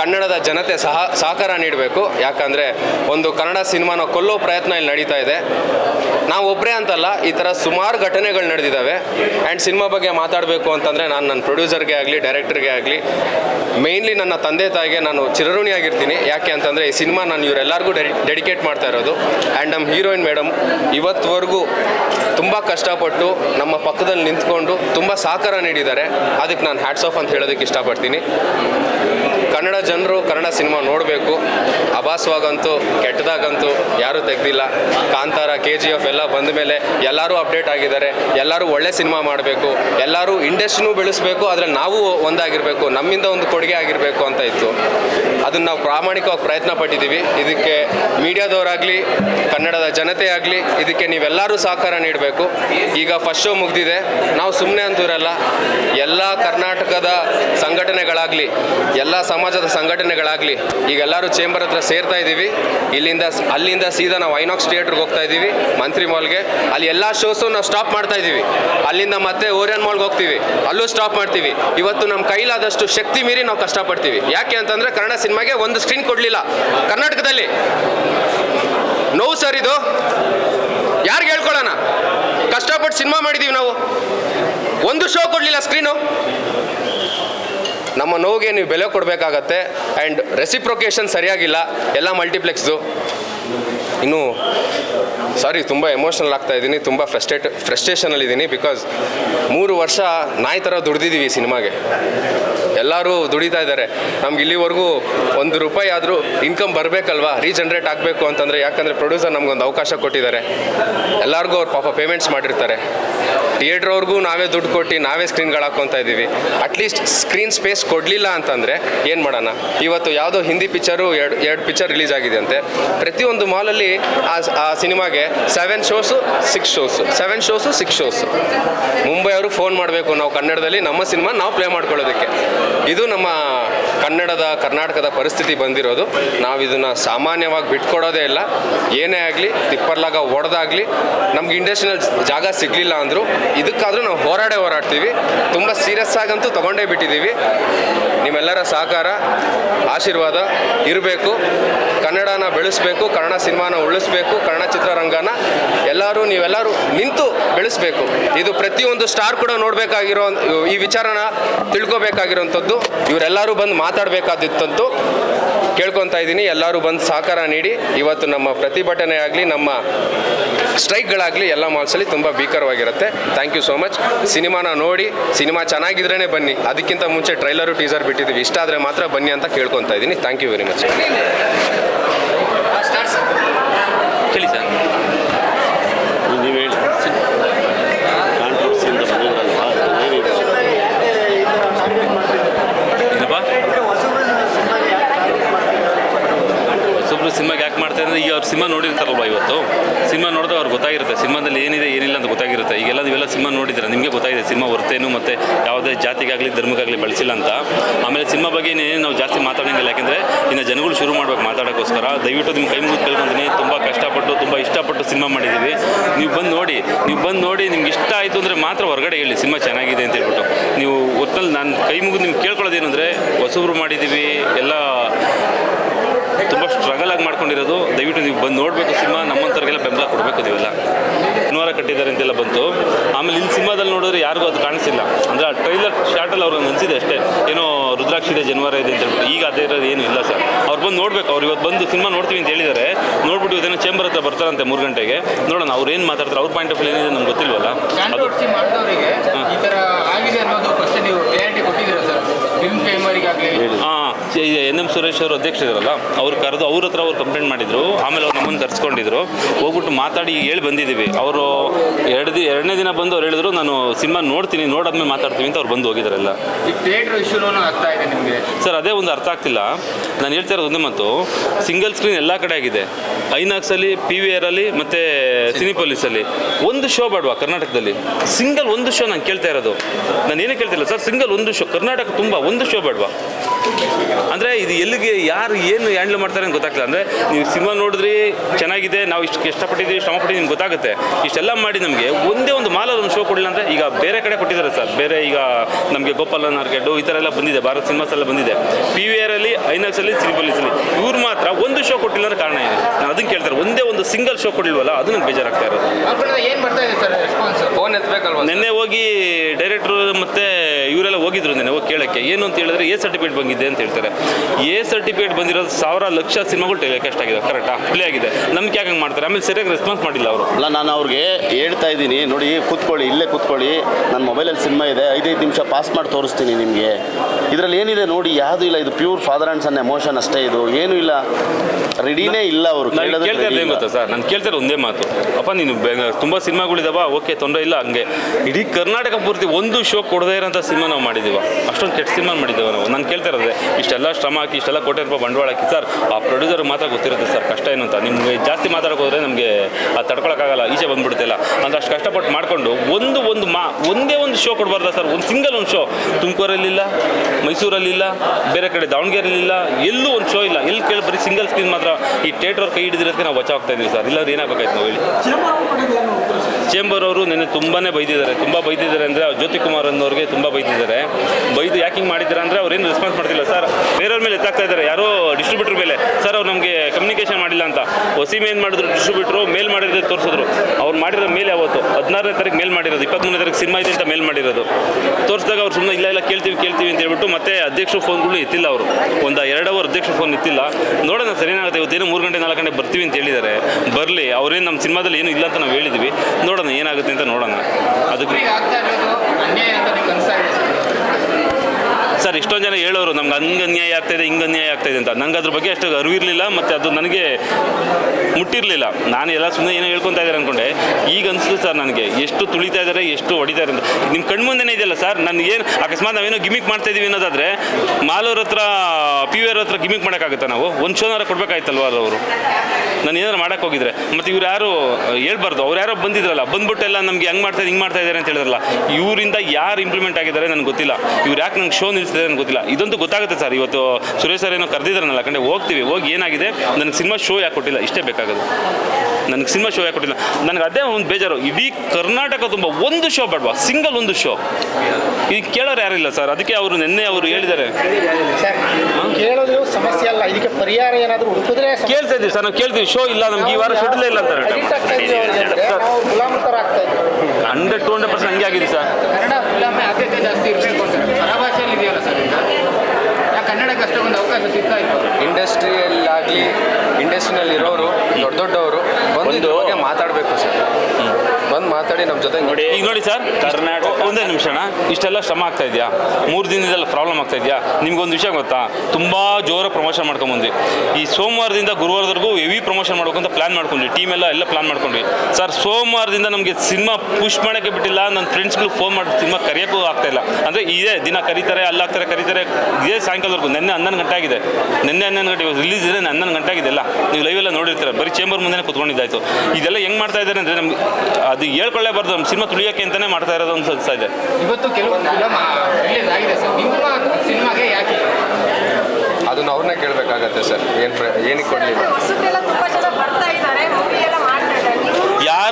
ಕನ್ನಡದ ಜನತೆ ಸಹ ಸಹಕಾರ ನೀಡಬೇಕು. ಯಾಕಂದರೆ ಒಂದು ಕನ್ನಡ ಸಿನಿಮಾನ ಕೊಲ್ಲೋ ಪ್ರಯತ್ನ ಇಲ್ಲಿ ನಡೀತಾ ಇದೆ. ನಾವು ಒಬ್ಬರೇ ಅಂತಲ್ಲ, ಈ ಥರ ಸುಮಾರು ಘಟನೆಗಳು ನಡೆದಿದ್ದಾವೆ. ಆ್ಯಂಡ್ ಸಿನಿಮಾ ಬಗ್ಗೆ ಮಾತಾಡಬೇಕು ಅಂತಂದರೆ ನಾನು ನನ್ನ ಪ್ರೊಡ್ಯೂಸರ್ಗೆ ಆಗಲಿ ಡೈರೆಕ್ಟರ್ಗೆ ಆಗಲಿ ಮೇಯ್ನ್ಲಿ ನನ್ನ ತಂದೆ ತಾಯಿಗೆ ನಾನು ಚಿರಋಣಿಯಾಗಿರ್ತೀನಿ ಯಾಕೆ ಅಂತಂದರೆ ಈ ಸಿನಿಮಾ ನಾನು ಇವರೆಲ್ಲರಿಗೂ ಡೆಡಿ ಡೆಡಿಕೇಟ್ ಮಾಡ್ತಾ ಇರೋದು. ಆ್ಯಂಡ್ ನಮ್ಮ ಹೀರೋಯಿನ್ ಮೇಡಮ್ ಇವತ್ತುವರೆಗೂ ತುಂಬ ಕಷ್ಟಪಟ್ಟು ನಮ್ಮ ಪಕ್ಕದಲ್ಲಿ ನಿಂತ್ಕೊಂಡು ತುಂಬ ಸಹಕಾರ ನೀಡಿದ್ದಾರೆ. ಅದಕ್ಕೆ ನಾನು ಹ್ಯಾಟ್ಸ್ ಆಫ್ ಅಂತ ಹೇಳೋದಕ್ಕೆ ಇಷ್ಟಪಡ್ತೀನಿ. ಕನ್ನಡ ಜನರು ಕನ್ನಡ ಸಿನಿಮಾ ನೋಡಬೇಕು. ಅಭಾಸವಾಗಂತೂ, ಕೆಟ್ಟದಾಗಂತೂ ಯಾರೂ ತೆಗ್ದಿಲ್ಲ. ಕಾಂತಾರ ಕೆ ಜಿ ಎಫ್ ಎಲ್ಲ ಬಂದ ಮೇಲೆ ಎಲ್ಲರೂ ಅಪ್ಡೇಟ್ ಆಗಿದ್ದಾರೆ. ಎಲ್ಲರೂ ಒಳ್ಳೆ ಸಿನಿಮಾ ಮಾಡಬೇಕು. ಎಲ್ಲರೂ ಇಂಡಸ್ಟ್ರಿನೂ ಬೆಳೆಸಬೇಕು ಆದರೆ ನಾವು ಒಂದಾಗಿರಬೇಕು, ನಮ್ಮಿಂದ ಒಂದು ಕೊಡುಗೆ ಆಗಿರಬೇಕು ಅಂತ ಇತ್ತು. ಅದನ್ನು ನಾವು ಪ್ರಾಮಾಣಿಕವಾಗಿ ಪ್ರಯತ್ನ ಪಟ್ಟಿದ್ದೀವಿ. ಇದಕ್ಕೆ ಮೀಡಿಯಾದವರಾಗಲಿ, ಕನ್ನಡದ ಜನತೆ ಆಗಲಿ, ಇದಕ್ಕೆ ನೀವೆಲ್ಲರೂ ಸಹಕಾರ ನೀಡಬೇಕು. ಈಗ ಫಸ್ಟ್ ಶೋ ಮುಗಿದಿದೆ. ನಾವು ಸುಮ್ಮನೆ ಅಂತೂ ಇರಲ್ಲ ಎಲ್ಲ ಕರ್ನಾಟಕದ ಸಂಘಟನೆಗಳಾಗಲಿ, ಎಲ್ಲ ಸಮಾಜದ ಸಂಘಟನೆಗಳಾಗಲಿ ಈಗೆಲ್ಲರೂ ಚೇಂಬರ್ ಹತ್ರ ಸೇರ್ತಾ ಇದ್ದೀವಿ. ಇಲ್ಲಿಂದ ಅಲ್ಲಿಂದ ಸೀದಾ ನಾವು ಐನಾಕ್ಸ್ ಥಿಯೇಟ್ರಿಗೆ ಹೋಗ್ತಾ ಇದ್ದೀವಿ. ಮಂತ್ರಿ ಮಾಲ್ಗೆ ಅಲ್ಲಿ ಎಲ್ಲ ಶೋಸು ನಾವು ಸ್ಟಾಪ್ ಮಾಡ್ತಾ ಇದ್ದೀವಿ. ಅಲ್ಲಿಂದ ಮತ್ತೆ ಓರಿಯನ್ ಮಾಲ್ಗೆ ಹೋಗ್ತೀವಿ. ಅಲ್ಲೂ ಸ್ಟಾಪ್ ಮಾಡ್ತೀವಿ. ಇವತ್ತು ನಮ್ಮ ಕೈಲಾದಷ್ಟು ಶಕ್ತಿ ಮೀರಿ ನಾವು ಕಷ್ಟಪಡ್ತೀವಿ. ಯಾಕೆ ಅಂತಂದರೆ ಕನ್ನಡ ಸಿನಿಮಾಗೆ ಒಂದು ಸ್ಕ್ರೀನ್ ಕೊಡಲಿಲ್ಲ. ಕರ್ನಾಟಕದಲ್ಲಿ. ನೋವು ಸರ್ ಇದು. ಯಾರಿಗೆ ಹೇಳ್ಕೊಳ್ಳೋಣ? ಕಷ್ಟಪಟ್ಟು ಸಿನಿಮಾ ಮಾಡಿದ್ದೀವಿ ನಾವು. ಒಂದು ಶೋ ಕೊಡಲಿಲ್ಲ ಸ್ಕ್ರೀನು ನಮ್ಮ ನೋವಿಗೆ ನೀವು ಬೆಲೆ ಕೊಡಬೇಕಾಗತ್ತೆ ಆ್ಯಂಡ್ ರೆಸಿಪ್ರೊಕೇಶನ್ ಸರಿಯಾಗಿಲ್ಲ, ಎಲ್ಲ ಮಲ್ಟಿಪ್ಲೆಕ್ಸ್ದು ಇನ್ನು ಸಾರಿ ತುಂಬ ಎಮೋಷ್ನಲ್ ಆಗ್ತಾ ಇದ್ದೀನಿ, ತುಂಬ ಫ್ರಸ್ಟ್ರೇಟ್ ಫ್ರಸ್ಟ್ರೇಷನಲ್ಲಿದ್ದೀನಿ ಬಿಕಾಸ್ ಮೂರು ವರ್ಷ ನಾಯಿ ಥರ ದುಡ್ದಿದ್ದೀವಿ ಸಿನಿಮಾಗೆ. ಎಲ್ಲರೂ ದುಡಿತಾ ಇದ್ದಾರೆ. ನಮ್ಗೆ ಇಲ್ಲಿವರೆಗೂ ಒಂದು ರೂಪಾಯಿ ಆದರೂ ಇನ್ಕಮ್ ಬರಬೇಕಲ್ವಾ? ರೀಜನ್ರೇಟ್ ಆಗಬೇಕು ಅಂತಂದರೆ ಯಾಕಂದರೆ ಪ್ರೊಡ್ಯೂಸರ್ ನಮಗೊಂದು ಅವಕಾಶ ಕೊಟ್ಟಿದ್ದಾರೆ. ಎಲ್ಲರಿಗೂ ಅವ್ರು ಪಾಪ ಪೇಮೆಂಟ್ಸ್ ಮಾಡಿರ್ತಾರೆ. ಥಿಯೇಟ್ರ್ ಅವ್ರಿಗೂ ನಾವೇ ದುಡ್ಡು ಕೊಟ್ಟು ನಾವೇ ಸ್ಕ್ರೀನ್ಗಳು ಹಾಕ್ಕೊತಾ ಇದ್ದೀವಿ. ಅಟ್ಲೀಸ್ಟ್ ಸ್ಕ್ರೀನ್ ಸ್ಪೇಸ್ ಕೊಡಲಿಲ್ಲ ಅಂತಂದರೆ ಏನು ಮಾಡೋಣ? ಇವತ್ತು ಯಾವುದೋ ಹಿಂದಿ ಪಿಕ್ಚರು, ಎರಡು ಎರಡು ಪಿಕ್ಚರ್ ರಿಲೀಸ್ ಆಗಿದೆ ಅಂತೆ ಪ್ರತಿಯೊಂದು ಮಾಲಲ್ಲಿ ಆ ಆ ಸಿನಿಮಾಗೆ seven shows six shows seven shows six shows Mumbai ಅವರು ಫೋನ್ ಮಾಡಬೇಕು ನಾವು ಕನ್ನಡದಲ್ಲಿ ನಮ್ಮ ಸಿನಿಮಾ ನಾವು ಪ್ಲೇ ಮಾಡ್ಕೊಳ್ಳೋದಕ್ಕೆ. ಇದು ನಮ್ಮ ಕನ್ನಡದ, ಕರ್ನಾಟಕದ ಪರಿಸ್ಥಿತಿ ಬಂದಿರೋದು ನಾವು ಇದನ್ನು ಸಾಮಾನ್ಯವಾಗಿ ಬಿಟ್ಕೊಡೋದೇ ಇಲ್ಲ. ಏನೇ ಆಗಲಿ, ತಿಪ್ಪರ್ಲಾಗ ಒಡೆದಾಗಲಿ, ನಮ್ಗೆ ಇಂಡಸ್ಟ್ರಿಯಲ್ ಜಾಗ ಸಿಗಲಿಲ್ಲ ಅಂದರೂ, ಇದಕ್ಕಾದರೂ ನಾವು ಹೋರಾಡೇ ಹೋರಾಡ್ತೀವಿ. ತುಂಬ ಸೀರಿಯಸ್ ಆಗಂತೂ ತಗೊಂಡೇ ಬಿಟ್ಟಿದ್ದೀವಿ. ನಿಮ್ಮೆಲ್ಲರ ಸಹಕಾರ, ಆಶೀರ್ವಾದ ಇರಬೇಕು. ಕನ್ನಡನ ಬೆಳೆಸಬೇಕು, ಕನ್ನಡ ಸಿನಿಮಾನ ಉಳಿಸ್ಬೇಕು, ಕನ್ನಡ ಚಿತ್ರರಂಗನ ಎಲ್ಲರೂ, ನೀವೆಲ್ಲರೂ ನಿಂತು ಬೆಳೆಸಬೇಕು. ಇದು ಪ್ರತಿಯೊಂದು ಸ್ಟಾರ್ ಕೂಡ ನೋಡಬೇಕಾಗಿರೋ, ಈ ವಿಚಾರನ ತಿಳ್ಕೊಬೇಕಾಗಿರೋಂಥದ್ದು. ಇವರೆಲ್ಲರೂ ಬಂದು ಮಾತಾಡಬೇಕಾದಿತ್ತಂತೂ ಕೇಳ್ಕೊತಾ ಇದ್ದೀನಿ. ಎಲ್ಲರೂ ಬಂದು ಸಹಕಾರ ನೀಡಿ. ಇವತ್ತು ನಮ್ಮ ಪ್ರತಿಭಟನೆ ಆಗಲಿ ನಮ್ಮ ಸ್ಟ್ರೈಕ್ಗಳಾಗಲಿ ಎಲ್ಲ ಮಾಲ್ಸಲ್ಲಿ ತುಂಬ ಭೀಕರವಾಗಿರುತ್ತೆ. ಥ್ಯಾಂಕ್ ಯು ಸೋ ಮಚ್ ಸಿನಿಮಾನ ನೋಡಿ, ಸಿನಿಮಾ ಚೆನ್ನಾಗಿದ್ರೇ ಬನ್ನಿ. ಅದಕ್ಕಿಂತ ಮುಂಚೆ ಟ್ರೈಲರು ಟೀಸರ್ ಬಿಟ್ಟಿದ್ದೀವಿ. ಇಷ್ಟ ಆದರೆ ಮಾತ್ರ ಬನ್ನಿ ಅಂತ ಕೇಳ್ಕೊತಾ ಇದ್ದೀನಿ. ಥ್ಯಾಂಕ್ ಯು ವೆರಿ ಮಚ್ ಹೇಳಿ ಸರ್ ನೀವು ಹೇಳಿ ಕಾಂಟ್ರವರ್ಸಿಯಿಂದ ಬಂದಿದ್ರಲ್ವಾ ಏನಿದೆ ಏನಪ್ಪ ಹೊಸಬ್ರು ಸಿನಿಮಾಗೆ ಯಾಕೆ ಮಾಡ್ತಾರೆ ಅಂದರೆ ಈಗ ಅವ್ರು ಸಿನಿಮಾ ನೋಡಿರ್ತಾರಲ್ವ ಇವತ್ತು? ಸಿನಿಮಾ ನೋಡಿದ್ರೆ ಅವ್ರು ಗೊತ್ತಾಗಿರುತ್ತೆ, ಸಿನಿಮಾದಲ್ಲಿ ಏನಿದೆ, ಏನಿಲ್ಲ ಅಂತ ಗೊತ್ತಾಗಿರುತ್ತೆ. ಈಗೆಲ್ಲ ನೀವೆಲ್ಲ ಸಿನಿಮಾ ನೋಡಿದ್ರೆ ನಿಮಗೆ ಗೊತ್ತಾಗಿದೆ, ಸಿನಿಮಾ ಹೊರತೇನು ಮತ್ತು ಯಾವುದೇ ಜಾತಿಗಾಗಲಿ ಧರ್ಮಕ್ಕಾಗಲಿ ಬಳಸಿಲ್ಲ ಅಂತ. ಆಮೇಲೆ ಸಿನಿಮಾ ಬಗ್ಗೆ ಏನೇನು ನಾವು ಜಾಸ್ತಿ ಮಾತಾಡೋಂಗಿಲ್ಲ, ಯಾಕೆಂದರೆ ಇನ್ನು ಜನಗಳು ಶುರು ಮಾಡಬೇಕು ಮಾತಾಡೋಕ್ಕೋಸ್ಕರ. ದಯವಿಟ್ಟು ನಿಮ್ಮ ಕೈ ಮುಗಿದು ಕೇಳ್ಕೊಂತೀನಿ. ತುಂಬ ಕಷ್ಟಪಟ್ಟು, ತುಂಬ ಇಷ್ಟಪಟ್ಟು ಸಿನಿಮಾ ಮಾಡಿದ್ದೀವಿ. ನೀವು ಬಂದು ನೋಡಿ, ನೀವು ಬಂದು ನೋಡಿ ನಿಮ್ಗೆ ಇಷ್ಟ ಆಯಿತು ಅಂದರೆ ಮಾತ್ರ ಹೊರಗಡೆ ಹೇಳಿ, ಸಿನಿಮಾ ಚೆನ್ನಾಗಿದೆ ಅಂತ ಹೇಳ್ಬಿಟ್ಟು. ನೀವು ಒಟ್ಟಿನಲ್ಲಿ ನಾನು ಕೈ ಮುಗಿದು ನಿಮ್ಗೆ ಕೇಳ್ಕೊಳ್ಳೋದೇನು ಅಂದರೆ ಹೊಸಬ್ರು ಮಾಡಿದ್ದೀವಿ, ಎಲ್ಲ ತುಂಬ ಸ್ಟ್ರಗಲ್ ಆಗಿ ಮಾಡ್ಕೊಂಡಿರೋದು. ದಯವಿಟ್ಟು ನೀವು ಬಂದು ನೋಡಬೇಕು ಸಿನಿಮಾ ನಮ್ಮಂಥವ್ರಿಗೆಲ್ಲ ಬೆಂಬಲ ಕೊಡಬೇಕು ನೀವೆಲ್ಲ. ಶನಿವಾರ ಕಟ್ಟಿದ್ದಾರೆ ಅಂತೆಲ್ಲ ಬಂತು. ಆಮೇಲೆ ಇಲ್ಲಿ ಸಿನಿಮಾದಲ್ಲಿ ನೋಡಿದ್ರೆ ಯಾರಿಗೂ ಅದು ಕಾಣಿಸಿಲ್ಲ ಅಂದರೆ ಆ ಟ್ರೈಲರ್ ಶಾರ್ಟಲ್ಲಿ ಅವ್ರಿಗೆ ಅನಿಸಿದೆ ಅಷ್ಟೇ. ಏನೋ ರುದ್ರಾಕ್ಷಿ ಇದೆ ಜನಿವಾರ ಇದೆ ಅಂತ ಹೇಳ್ಬಿಟ್ಟು. ಈಗ ಅದೇ ಇರೋದು ಏನು ಇಲ್ಲ ಸರ್. ಅವ್ರು ಬಂದು ನೋಡಬೇಕು. ಅವ್ರು ಇವತ್ತು ಬಂದು ಸಿನಿಮಾ ನೋಡ್ತೀವಿ ಅಂತ ಹೇಳಿದ್ದಾರೆ. ನೋಡ್ಬಿಟ್ಟು ಇದನ್ನು ಚೇಂಬರ್ ಹತ್ರ ಬರ್ತಾರಂತೆ ಮೂರು ಗಂಟೆಗೆ. ನೋಡೋಣ ಅವ್ರು ಏನು ಮಾತಾಡ್ತಾರೆ ಅವ್ರ ಪಾಯಿಂಟ್ ಆಫ್ ಏನಿದೆ ನಮ್ಗೆ ಗೊತ್ತಿಲ್ವಲ್ಲ? ಅದು ಎನ್ ಎಂ ಸುರೇಶ್ ಅವರು ಅಧ್ಯಕ್ಷರಲ್ಲ ಅವ್ರು ಕರೆದು ಅವ್ರ ಹತ್ರ ಅವ್ರು ಕಂಪ್ಲೇಂಟ್ ಮಾಡಿದ್ರು. ಆಮೇಲೆ ಅವ್ರು ನಮ್ಮನ್ನು ಕರ್ಸ್ಕೊಂಡಿದ್ರು. ಹೋಗ್ಬಿಟ್ಟು ಮಾತಾಡಿ ಹೇಳಿ ಬಂದಿದ್ದೀವಿ. ಅವರು ಎರಡು ದಿ ಎರಡನೇ ದಿನ ಬಂದು ಅವ್ರು ಹೇಳಿದ್ರು ನಾನು ಸಿನಿಮಾ ನೋಡ್ತೀನಿ ನೋಡಾದ್ಮೇಲೆ ಮಾತಾಡ್ತೀವಿ ಅಂತ ಅವ್ರು ಬಂದು ಹೋಗಿದ್ದಾರೆಲ್ಲ ಸರ್ ಅದೇ ಒಂದು ಅರ್ಥ ಆಗ್ತಿಲ್ಲ. ನಾನು ಹೇಳ್ತಾ ಇರೋದು ಒಂದೇ ಮಾತು. ಸಿಂಗಲ್ ಸ್ಕ್ರೀನ್ ಎಲ್ಲ ಕಡೆ ಆಗಿದೆ. ಐನಾಕ್ಸಲ್ಲಿ ಪಿ ವಿ ಆರಲ್ಲಿ ಮತ್ತು ಸಿನಿಪೊಲೀಸಲ್ಲಿ ಒಂದು ಶೋ ಬೇಡವಾ ಕರ್ನಾಟಕದಲ್ಲಿ? ಸಿಂಗಲ್ ಒಂದು ಶೋ ನಾನು ಕೇಳ್ತಾ ಇರೋದು. ನಾನು ಏನೇ ಕೇಳ್ತಿಲ್ಲ ಸರ್ ಸಿಂಗಲ್ ಒಂದು ಶೋ ಕರ್ನಾಟಕ ತುಂಬ ಒಂದು ಶೋ ಬೇಡವಾ? ಅಂದರೆ ಇದು ಎಲ್ಲಿಗೆ ಯಾರು ಏನು ಹ್ಯಾಂಡಲ್ ಮಾಡ್ತಾರೆ ಅಂತ ಗೊತ್ತಾಗ್ತದೆ ಅಂದರೆ ನೀವು ಸಿನಿಮಾ ನೋಡಿದ್ರಿ ಚೆನ್ನಾಗಿದೆ ನಾವು ಇಷ್ಟು ಕಷ್ಟಪಟ್ಟಿದ್ದೀವಿ ಶ್ರಮಪಟ್ಟಿದ್ದೀವಿ ನಿಮ್ಗೆ ಗೊತ್ತಾಗುತ್ತೆ. ಇಷ್ಟೆಲ್ಲ ಮಾಡಿ ನಮಗೆ ಒಂದೇ ಒಂದು ಮಾಲಲ್ಲಿ ಒಂದು ಶೋ ಕೊಡಲಿಲ್ಲ ಅಂದರೆ ಈಗ ಬೇರೆ ಕಡೆ ಕೊಟ್ಟಿದ್ದಾರೆ ಸರ್. ಬೇರೆ ಈಗ ನಮಗೆ ಗೋಪಾಲ ಮಾರ್ಕೆಟು ಈ ಥರ ಎಲ್ಲ ಬಂದಿದೆ. ಭಾರತ್ ಸಿನಿಮಾಸ್ ಎಲ್ಲ ಬಂದಿದೆ. ಪಿ ವಿ ಆರಲ್ಲಿ ಐನಾಕ್ಸಲ್ಲಿ ಸಿನಿಪೊಲೀಸಲ್ಲಿ ಇವ್ರು ಮಾತ್ರ ಒಂದು ಶೋ ಕೊಟ್ಟಿಲ್ಲ ಅಂದ್ರೆ ಕಾರಣ ಇದೆ ನಾನು ಅದನ್ನು ಕೇಳ್ತಾರೆ. ಒಂದೇ ಒಂದು ಸಿಂಗಲ್ ಶೋ ಕೊಡಲಿಲ್ವಲ್ಲ ಅದು ನಂಗೆ ಬೇಜಾರಾಗ್ತಾ ಇರೋದು. ಏನು ನಿನ್ನೆ ಹೋಗಿ ಡೈರೆಕ್ಟ್ರು ಮತ್ತೆ ಇವರೆಲ್ಲ ಹೋಗಿದ್ರು ನೆನ್ನೆ ಹೋಗಿ ಕೇಳಕ್ಕೆ. ಏನು ಅಂತ ಹೇಳಿದ್ರೆ ಎ ಸರ್ಟಿಫಿಕೇಟ್ ಬಂದಿದೆ. ಅಂತ ಹೇಳ್ತಾರೆ. ಎ ಸರ್ಟಿಫಿಕೇಟ್ ಬಂದಿರೋದು ಸಾವಿರ ಲಕ್ಷ ಸಿನಿಮಾಗಳು ಟೆಲಿಕಾಸ್ಟ್ ಆಗಿದೆ ಕರೆಕ್ಟಾ ಪ್ಲೇ ಆಗಿದೆ. ನಮ್ಗೆ ಯಾಕೆ ಮಾಡ್ತಾರೆ? ಆಮೇಲೆ ಸರಿಯಾಗಿ ರೆಸ್ಪಾನ್ಸ್ ಮಾಡಿಲ್ಲ ಅವರು. ಅಲ್ಲ, ನಾನು ಅವ್ರಿಗೆ ಹೇಳ್ತಾ ಇದ್ದೀನಿ, ನೋಡಿ, ಕೂತ್ಕೊಳ್ಳಿ, ಇಲ್ಲೇ ಕೂತ್ಕೊಳ್ಳಿ. ನನ್ನ ಮೊಬೈಲಲ್ಲಿ ಸಿನಿಮಾ ಇದೆ, ಐದೈದು ನಿಮಿಷ ಪಾಸ್ ಮಾಡಿ ತೋರಿಸ್ತೀನಿ ನಿಮಗೆ. ಇದರಲ್ಲಿ ಏನಿದೆ ನೋಡಿ ಯಾವುದು ಇಲ್ಲ ಇದು pure father and son emotion ಅಷ್ಟೇ ಇದು. ಏನು ಇಲ್ಲ. ರೆಡಿನೇ ಇಲ್ಲ ಅವರು ಕೇಳ್ತಾ ಗೊತ್ತಾ ಸರ್? ನಾನು ಕೇಳ್ತಾ ಒಂದೇ ಮಾತು. ಅಪ್ಪ ನೀನು ತುಂಬ ಸಿನಿಮಾಗಳಿದಾವ ಓಕೆ ತೊಂದರೆ ಇಲ್ಲ ಹಂಗೆ. ಇಡೀ ಕರ್ನಾಟಕ ಪೂರ್ತಿ ಒಂದು ಶೋ ಕೊಡದೇ ಇರೋಂಥ ಸಿನಿಮಾ ನಾವು ಮಾಡಿದ್ದೀವ ಅಷ್ಟೊಂದು ಕೆಟ್ಟ ಸಿನಿಮಾ ಮಾಡಿದ್ದೇವೆ ನಾವು. ನಾನು ಕೇಳ್ತಾ ಇರೋದೇ ಇಷ್ಟೆಲ್ಲ ಶ್ರಮ ಹಾಕಿ ಇಷ್ಟೆಲ್ಲ ಕೋಟಿ ರೂಪಾಯಿ ಬಂಡವಾಳ ಹಾಕಿ ಸರ್ ಆ ಪ್ರೊಡ್ಯೂಸರ್ ಮಾತ್ರ ಗೊತ್ತಿರುತ್ತೆ ಸರ್ ಕಷ್ಟ ಏನು ಅಂತ. ನಿಮಗೆ ಜಾಸ್ತಿ ಮಾತಾಡಕ್ಕೆ ಹೋದರೆ ನಮಗೆ ಅದು ತಡ್ಕೊಳಕ್ಕಾಗಲ್ಲ ಈಚೆ ಬಂದ್ಬಿಡುತ್ತಿಲ್ಲ ಅಂತ ಅಷ್ಟು ಕಷ್ಟಪಟ್ಟು ಮಾಡಿಕೊಂಡು ಒಂದು ಒಂದು ಮಾ ಒಂದೇ ಒಂದು ಶೋ ಕೊಡಬಾರ್ದ ಸರ್? ಒಂದು ಸಿಂಗಲ್ ಒಂದು ಶೋ ತುಮಕೂರಲ್ಲಿಲ್ಲ ಮೈಸೂರಲ್ಲಿಲ್ಲ, ಬೇರೆ ಕಡೆ ದಾವಣಗೆರೆಯಲ್ಲಿಲ್ಲ, ಎಲ್ಲೂ ಒಂದು ಶೋ ಇಲ್ಲ. ಎಲ್ಲಿ ಕೇಳಿ ಬರೀ ಸಿಂಗಲ್ ಸ್ಕ್ರೀನ್ ಮಾತ್ರ ಈ ಥಿಯೇಟರ್ ಕೈ ಹಿಡಿದಿರೋದಕ್ಕೆ ನಾವು ವಚ ಹೋಗ್ತಾ ಇದ್ದೀವಿ ಸರ್. ಇಲ್ಲಾದ್ರೆ ಏನಾಗಬೇಕಾಯ್ತು ನಾವು ಹೇಳಿ. ಚೇಂಬರ್ ಅವರು ನಿನ್ನೆ ತುಂಬಾ ಬೈದಿದ್ದಾರೆ. ತುಂಬ ಬೈದಿದ್ದಾರೆ ಅಂದರೆ ಜ್ಯೋತಿ ಕುಮಾರ್ ಅನ್ನೋರಿಗೆ ತುಂಬ ಬೈದಿದ್ದಾರೆ. ಬೈದು ಯಾಕೆ ಹಿಂಗೆ ಮಾಡಿದ್ದಾರೆ ಅಂದರೆ ಏನು ರೆಸ್ಪಾನ್ಸ್ ಮಾಡ್ತಿಲ್ಲ ಸರ್. ಬೇರೆಯವ್ರ ಮೇಲೆ ಎತ್ತಾಗ್ತಾ ಇದ್ದಾರೆ. ಯಾರೋ ಡಿಸ್ಟ್ರಿಬ್ಯೂಟರ್ ಮೇಲೆ. ಸರ್, ಅವ್ರು ನಮಗೆ ಕಮ್ಯುನಿಕೇಷನ್ ಮಾಡಿಲ್ಲ ಅಂತ. ವಸೀಮ್ ಏನು ಮಾಡಿದ್ರು ಡಿಸ್ಟ್ರಿಬ್ಯೂಟ್ರು ಮೇಲ್ ಮಾಡಿರೋದು ತೋರಿಸಿದ್ರು. ಅವ್ರು ಮಾಡಿರೋ ಮೇಲೆ ಯಾವತ್ತು? ಹದಿನಾರನೇ ತಾರೀಕು ಮೇಲ್ ಮಾಡಿರೋದು. ಇಪ್ಪತ್ತ್ಮೂರನೇ ತಾರೀಕು ಸಿನಿಮಾ ಇದೆ ಅಂತ ಮೇಲ್ ಮಾಡಿರೋದು. ತೋರಿಸಿದಾಗ ಅವ್ರು ಸುಮ್ಮನೆ ಇಲ್ಲ ಇಲ್ಲ, ಕೇಳ್ತೀವಿ ಕೇಳ್ತೀವಿ ಅಂತ ಹೇಳ್ಬಿಟ್ಟು ಮತ್ತೆ ಅಧ್ಯಕ್ಷ ಫೋನ್ಗಳು ಎತ್ತಿಲ್ಲ ಅವರು. ಒಂದು ಎರಡು ಅವರ್ ಅಧ್ಯಕ್ಷ ಫೋನ್ ಎತ್ತಿಲ್ಲ ನೋಡೋಣ ಸರಿ ಏನಾಗುತ್ತೆ ಇವತ್ತೇನು ಮೂರು ಗಂಟೆ, ನಾಲ್ಕು ಗಂಟೆ ಬರ್ತೀವಿ ಅಂತ ಹೇಳಿದ್ದಾರೆ. ಬರಲಿ, ಅವ್ರೇನು ನಮ್ಮ ಸಿನಿಮಾದಲ್ಲಿ ಏನು ಇಲ್ಲ ಅಂತ ನಾವು ಹೇಳಿದ್ವಿ. ನೋಡೋಣ, ಏನಾಗುತ್ತೆ ಅಂತ ನೋಡೋಣ. ಅದಕ್ಕೆ ಆಗ್ತಾ ಇರೋದು ಅನ್ಯಾಯ ಅಂತ ನಿಮ್ಗೆ ಅನಿಸ್ತಾ ಇದೆ ಸರ್, ಇಷ್ಟೊಂದು ಜನ ಹೇಳೋರು, ನಮ್ಗೆ ಹಂಗೆ ಅನ್ಯಾಯ ಆಗ್ತಾಯಿದೆ ಹಿಂಗೆ ಅನ್ಯಾಯ ಆಗ್ತಾಯಿದೆ ಅಂತ. ನಂಗೆ ಅದ್ರ ಬಗ್ಗೆ ಅಷ್ಟು ಅರಿವಿರಲಿಲ್ಲ, ಮತ್ತು ಅದು ನನಗೆ ಮುಟ್ಟಿರಲಿಲ್ಲ. ನಾನು ಎಲ್ಲ ಸುಮ್ಮನೆ ಏನೋ ಹೇಳ್ಕೊತಾ ಇದ್ದಾರೆ ಅಂದ್ಕೊಂಡೆ ಈಗ ಅನಿಸ್ತು ಸರ್ ನನಗೆ, ಎಷ್ಟು ತುಳಿತಾ ಇದ್ದಾರೆ, ಎಷ್ಟು ಹೊಡಿತಾರೆ ಅಂತ. ನಿಮ್ಮ ಕಣ್ಮುಂದೆನೇ ಇದೆಯಲ್ಲ ಸರ್, ನನಗೆ ಏನು, ಅಕಸ್ಮಾತ್ ನಾವೇನೋ ಗಿಮಿಕ್ ಮಾಡ್ತಾ ಇದೀವಿ ಅನ್ನೋದಾದರೆ ಮಾಲೂರ ಹತ್ರ ಪಿ ವಿ ಆರ್ ಹತ್ರ ಗಿಮಿಕ್ ಮಾಡೋಕ್ಕಾಗುತ್ತಾ ನಾವು? ಒಂದು ಶೋನಾರ ಕೊಡಬೇಕಾಯ್ತಲ್ವ ಅವರು? ನಾನು ಏನಾರು ಮಾಡೋಕೆ ಹೋಗಿದ್ರೆ. ಮತ್ತು ಇವ್ರು ಯಾರು, ಹೇಳ್ಬಾರ್ದು. ಅವ್ರು ಯಾರೋ ಬಂದಿದ್ರಲ್ಲ, ಬಂದ್ಬಿಟ್ಟೆಲ್ಲ ನಮ್ಗೆ ಹೆಂಗೆ ಮಾಡ್ತಾ ಹಿಂಗೆ ಮಾಡ್ತಾ ಇದ್ದಾರೆ ಅಂತ ಹೇಳಿದ್ರಲ್ಲ, ಇವರಿಂದ ಯಾರು ಇಂಪ್ಲಿಮೆಂಟ್ ಆಗಿದ್ದಾರೆ ನನಗೆ ಗೊತ್ತಿಲ್ಲ. ಇವ್ರು ಯಾಕೆ ನಂಗೆ ಶೋ ನಿಲ್ಲಿಸಿದ್ದಾರೆ ನನಗೆ ಗೊತ್ತಿಲ್ಲ. ಇದಂತೂ ಗೊತ್ತಾಗುತ್ತೆ ಸರ್. ಇವತ್ತು ಸುರೇಶ್ ಸರ್ ಏನೋ ಕರೆದಿದ್ರನಲ್ಲ ಕಂಡೆ ಹೋಗ್ತೀವಿ. ಹೋಗಿ ಏನಾಗಿದೆ? ನನಗೆ ಸಿನಿಮಾ ಶೋ ಯಾಕೆ ಕೊಟ್ಟಿಲ್ಲ? ಇಷ್ಟೇ ಬೇಕಾಗುತ್ತೆ ನನಗೆ ಸಿನಿಮಾ ಶೋ ಯಾಕೆ ಕೊಟ್ಟಿಲ್ಲ? ನನಗೆ ಅದೇ ಒಂದು ಬೇಜಾರು. ಇಡೀ ಕರ್ನಾಟಕ ತುಂಬ ಒಂದು ಶೋ ಬೇಡವಾ? ಸಿಂಗಲ್ ಒಂದು ಶೋ. ಇದು ಕೇಳೋರು ಯಾರಿಲ್ಲ ಸರ್? ಅದಕ್ಕೆ ಅವರು ನಿನ್ನೆ ಅವರು ಹೇಳಿದ್ದಾರೆ. ಕೇಳೋದು ಸಮಸ್ಯೆ ಅಲ್ಲ. ಇದಕ್ಕೆ ಪರಿಹಾರ ಏನಾದರೂ ಹುಡುಕಿದ್ರೆ ಕೇಳ್ತಾ ಇದ್ದೀವಿ ಸರ್. ನಾವು ಕೇಳ್ತೀವಿ. ಶೋ ಇಲ್ಲ. ನಮ್ಗೆ ಈ ವಾರ ಶೆಡ್ಯೂಲ್ ಇಲ್ಲ ಅಂತ ಹಂಡ್ರೆಡ್ ಟು ಹಂಡ್ರೆಡ್ ಪರ್ಸೆಂಟ್ ಹಂಗೆ ಆಗಿದೆ ಸರ್ ಕನ್ನಡ ಫಿಲಮ್ ಆದ್ಯತೆ ಜಾಸ್ತಿ ಇರಬೇಕು ಅಂತ ಪರಭಾಷೆಯಲ್ಲಿ ಇದೆಯಲ್ಲ ಸರ್ ಈಗ ಯಾಕೆ ಅಷ್ಟೊಂದು ಅವಕಾಶ ಸಿಗ್ತಾ ಇತ್ತು ಇಂಡಸ್ಟ್ರಿಯಲ್ಲಾಗಲಿ ಇಂಡಸ್ಟ್ರಿನಲ್ಲಿ ಇರೋರು ದೊಡ್ಡ ದೊಡ್ಡವರು ಬಂದು ಮಾತಾಡಬೇಕು ಸರ್. ಬಂದು ಮಾತಾಡಿ ನಮ್ಮ ಜೊತೆ ನೋಡಿ ಈಗ ನೋಡಿ ಸರ್ ಕರ್ನಾಟಕ. ಒಂದೇ ನಿಮಿಷ ಇಷ್ಟೆಲ್ಲ ಶ್ರಮ ಆಗ್ತಾ ಇದೆಯಾ? ಮೂರು ದಿನದಲ್ಲ ಪ್ರಾಬ್ಲಮ್ ಆಗ್ತಾ ಇದೆಯಾ? ನಿಮ್ಗೊಂದು ವಿಷಯ ಗೊತ್ತಾ? ತುಂಬ ಜೋರ ಪ್ರಮೋಷನ್ ಮಾಡ್ಕೊಂಬಂದ್ವಿ ಈ ಸೋಮವಾರದಿಂದ ಗುರುವಾರದವರೆಗೂ ಹೆವಿ ಪ್ರಮೋಷನ್ ಮಾಡ್ಬೇಕು ಅಂತ ಪ್ಲಾನ್ ಮಾಡ್ಕೊಂಡ್ವಿ. ಟೀಮ್ ಎಲ್ಲ ಎಲ್ಲ ಪ್ಲಾನ್ ಮಾಡ್ಕೊಂಡ್ವಿ. ಸರ್ ಸೋಮವಾರದಿಂದ ನಮಗೆ ಸಿನಿಮಾ ಪುಷ್ ಮಾಡೋಕ್ಕೆ ಬಿಟ್ಟಿಲ್ಲ. ನನ್ನ ಫ್ರೆಂಡ್ಸ್ಗಳು ಫೋನ್ ಮಾಡಿ ಸಿನಿಮಾ ಕರೆಯೋಕ್ಕೂ ಆಗ್ತಾ ಇಲ್ಲ. ಅಂದರೆ ಇದೇ ದಿನ ಕರೀತಾರೆ ಅಲ್ಲಾಗ್ತಾರೆ ಕರೀತಾರೆ. ಇದೇ ಸಾಯಂಕಾಲವರೆಗೂ ನಿನ್ನೆ ಹನ್ನೊಂದು ಗಂಟೆ ಆಗಿದೆ. ನಿನ್ನೆ ಹನ್ನೊಂದು ಗಂಟೆ ರಿಲೀಸ್ ಇದೆ ಹನ್ನೊಂದು ಗಂಟೆ ಆಗಿದೆ ಅಲ್ಲ. ನೀವು ಲೈವ್ ಎಲ್ಲ ನೋಡಿರ್ತೀರ. ಬರೀ ಚೇಂಬರ್ ಮುಂದೆ ಕುತ್ಕೊಂಡಿದ್ದಾಯ್ತು. ಇದೆಲ್ಲ ಹೆಂಗೆ ಮಾಡ್ತಾ ಇದ್ದಾರೆ ಅಂದರೆ ನಮ್ಗೆ ಅದು ಹೇಳ್ಕೊಳ್ಳೇಬಾರ್ದು. ನಮ್ಮ ಸಿನಿಮಾ ತುಳಿಯೋಕ್ಕೆ ಅಂತಲೇ ಮಾಡ್ತಾ ಇರೋದು ಅಂತ ಅನಿಸ್ತಾ ಇದೆ. ಇವತ್ತು ಫಿಲಮ್ ರಿಲೀಸ್ ಆಗಿದೆ ಸರ್. ನಿಮ್ಮ ಸಿನಿಮಾಗೆ ಯಾಕೆ? ಅದನ್ನ ಅವ್ರನ್ನೇ ಕೇಳಬೇಕಾಗತ್ತೆ ಸರ್. ಏನು ಏನಕ್ಕೆ ಕೊಡಲಿಲ್ಲ ಹೊಸಬ್ರೆಲ್ಲ ತುಂಬಾ ಜನ ಬರ್ತಾ ಇದ್ದಾರೆ ಮೂವಿ ಎಲ್ಲ ಮಾಡ್ತಾ ಇದ್ದಾರೆ ನೀವು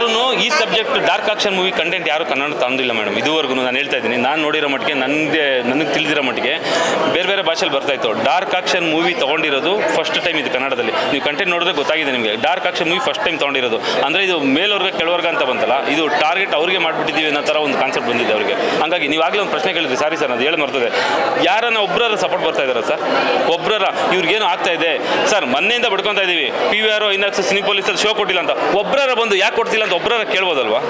ಯಾರೂ ಈ subject dark action movie content ಯಾರು ಕನ್ನಡ ತಂದಿಲ್ಲ ಮೇಡಮ್? ಇದುವರೆಗೂ ನಾನು ಹೇಳ್ತಾ ಇದ್ದೀನಿ. ನಾನು ನೋಡಿರೋ ಮಟ್ಟಿಗೆ ನನಗೆ ನನಗೆ ತಿಳಿದಿರೋ ಮಟ್ಟಿಗೆ ಬೇರೆ ಬೇರೆ ಭಾಷೆಯಲ್ಲಿ ಬರ್ತಾ ಇತ್ತು. ಡಾರ್ಕ್ ಆಕ್ಷನ್ ಮೂವಿ ತೊಗೊಂಡಿರೋದು ಫಸ್ಟ್ ಟೈಮ್ ಇದು ಕನ್ನಡದಲ್ಲಿ. ನೀವು ಕಂಟೆಂಟ್ ನೋಡಿದ್ರೆ ಗೊತ್ತಾಗಿದೆ ನಿಮಗೆ. Dark action movie first time ತೊಗೊಂಡಿರೋದು. ಅಂದರೆ ಇದು ಮೇಲ್ವರ್ಗ, ಕೆಳವರ್ಗ ಅಂತ ಬಂತಲ್ಲ, ಇದು ಟಾರ್ಗೆಟ್ ಅವ್ರಿಗೆ ಮಾಡಿಬಿಟ್ಟಿದ್ದೀವಿ ಅನ್ನೋ ಥರ ಒಂದು ಕಾನ್ಸೆಪ್ಟ್ ಬಂದಿದೆ ಅವರಿಗೆ. ಹಾಗಾಗಿ ನೀವಾಗಲೇ ಒಂದು ಪ್ರಶ್ನೆ ಕೇಳಿದ್ರಿ. ಸಾರಿ ಸರ್ ಅದು ಹೇಳಿ ಮರ್ತದೆ. ಯಾರನ್ನ ಒಬ್ಬರ ಸಪೋರ್ಟ್ ಬರ್ತಾ ಇದ್ದಾರೆ ಸರ್ ಒಬ್ಬರ ಇವ್ರಿಗೇನು ಆಗ್ತಾ ಇದೆ? ಸರ್ ಮೊನ್ನೆಯಿಂದ ಬಡ್ಕೊತಾ ಇದ್ದೀವಿ ಪಿ ವಿ ಆರ್ ಇನ್ನಾಕ್ಸ್ ಸಿನಿ ಪೊಲೀಸಲ್ಲಿ ಶೋ ಕೊಟ್ಟಿಲ್ಲ ಅಂತ. ಒಬ್ಬರ ಬಂದು ಯಾಕೆ ಕೊಡ್ತಿಲ್ಲ ಅಂತ ಒಬ್ಬರ ಕೇಳ್ಬೋದಲ್ವಾ?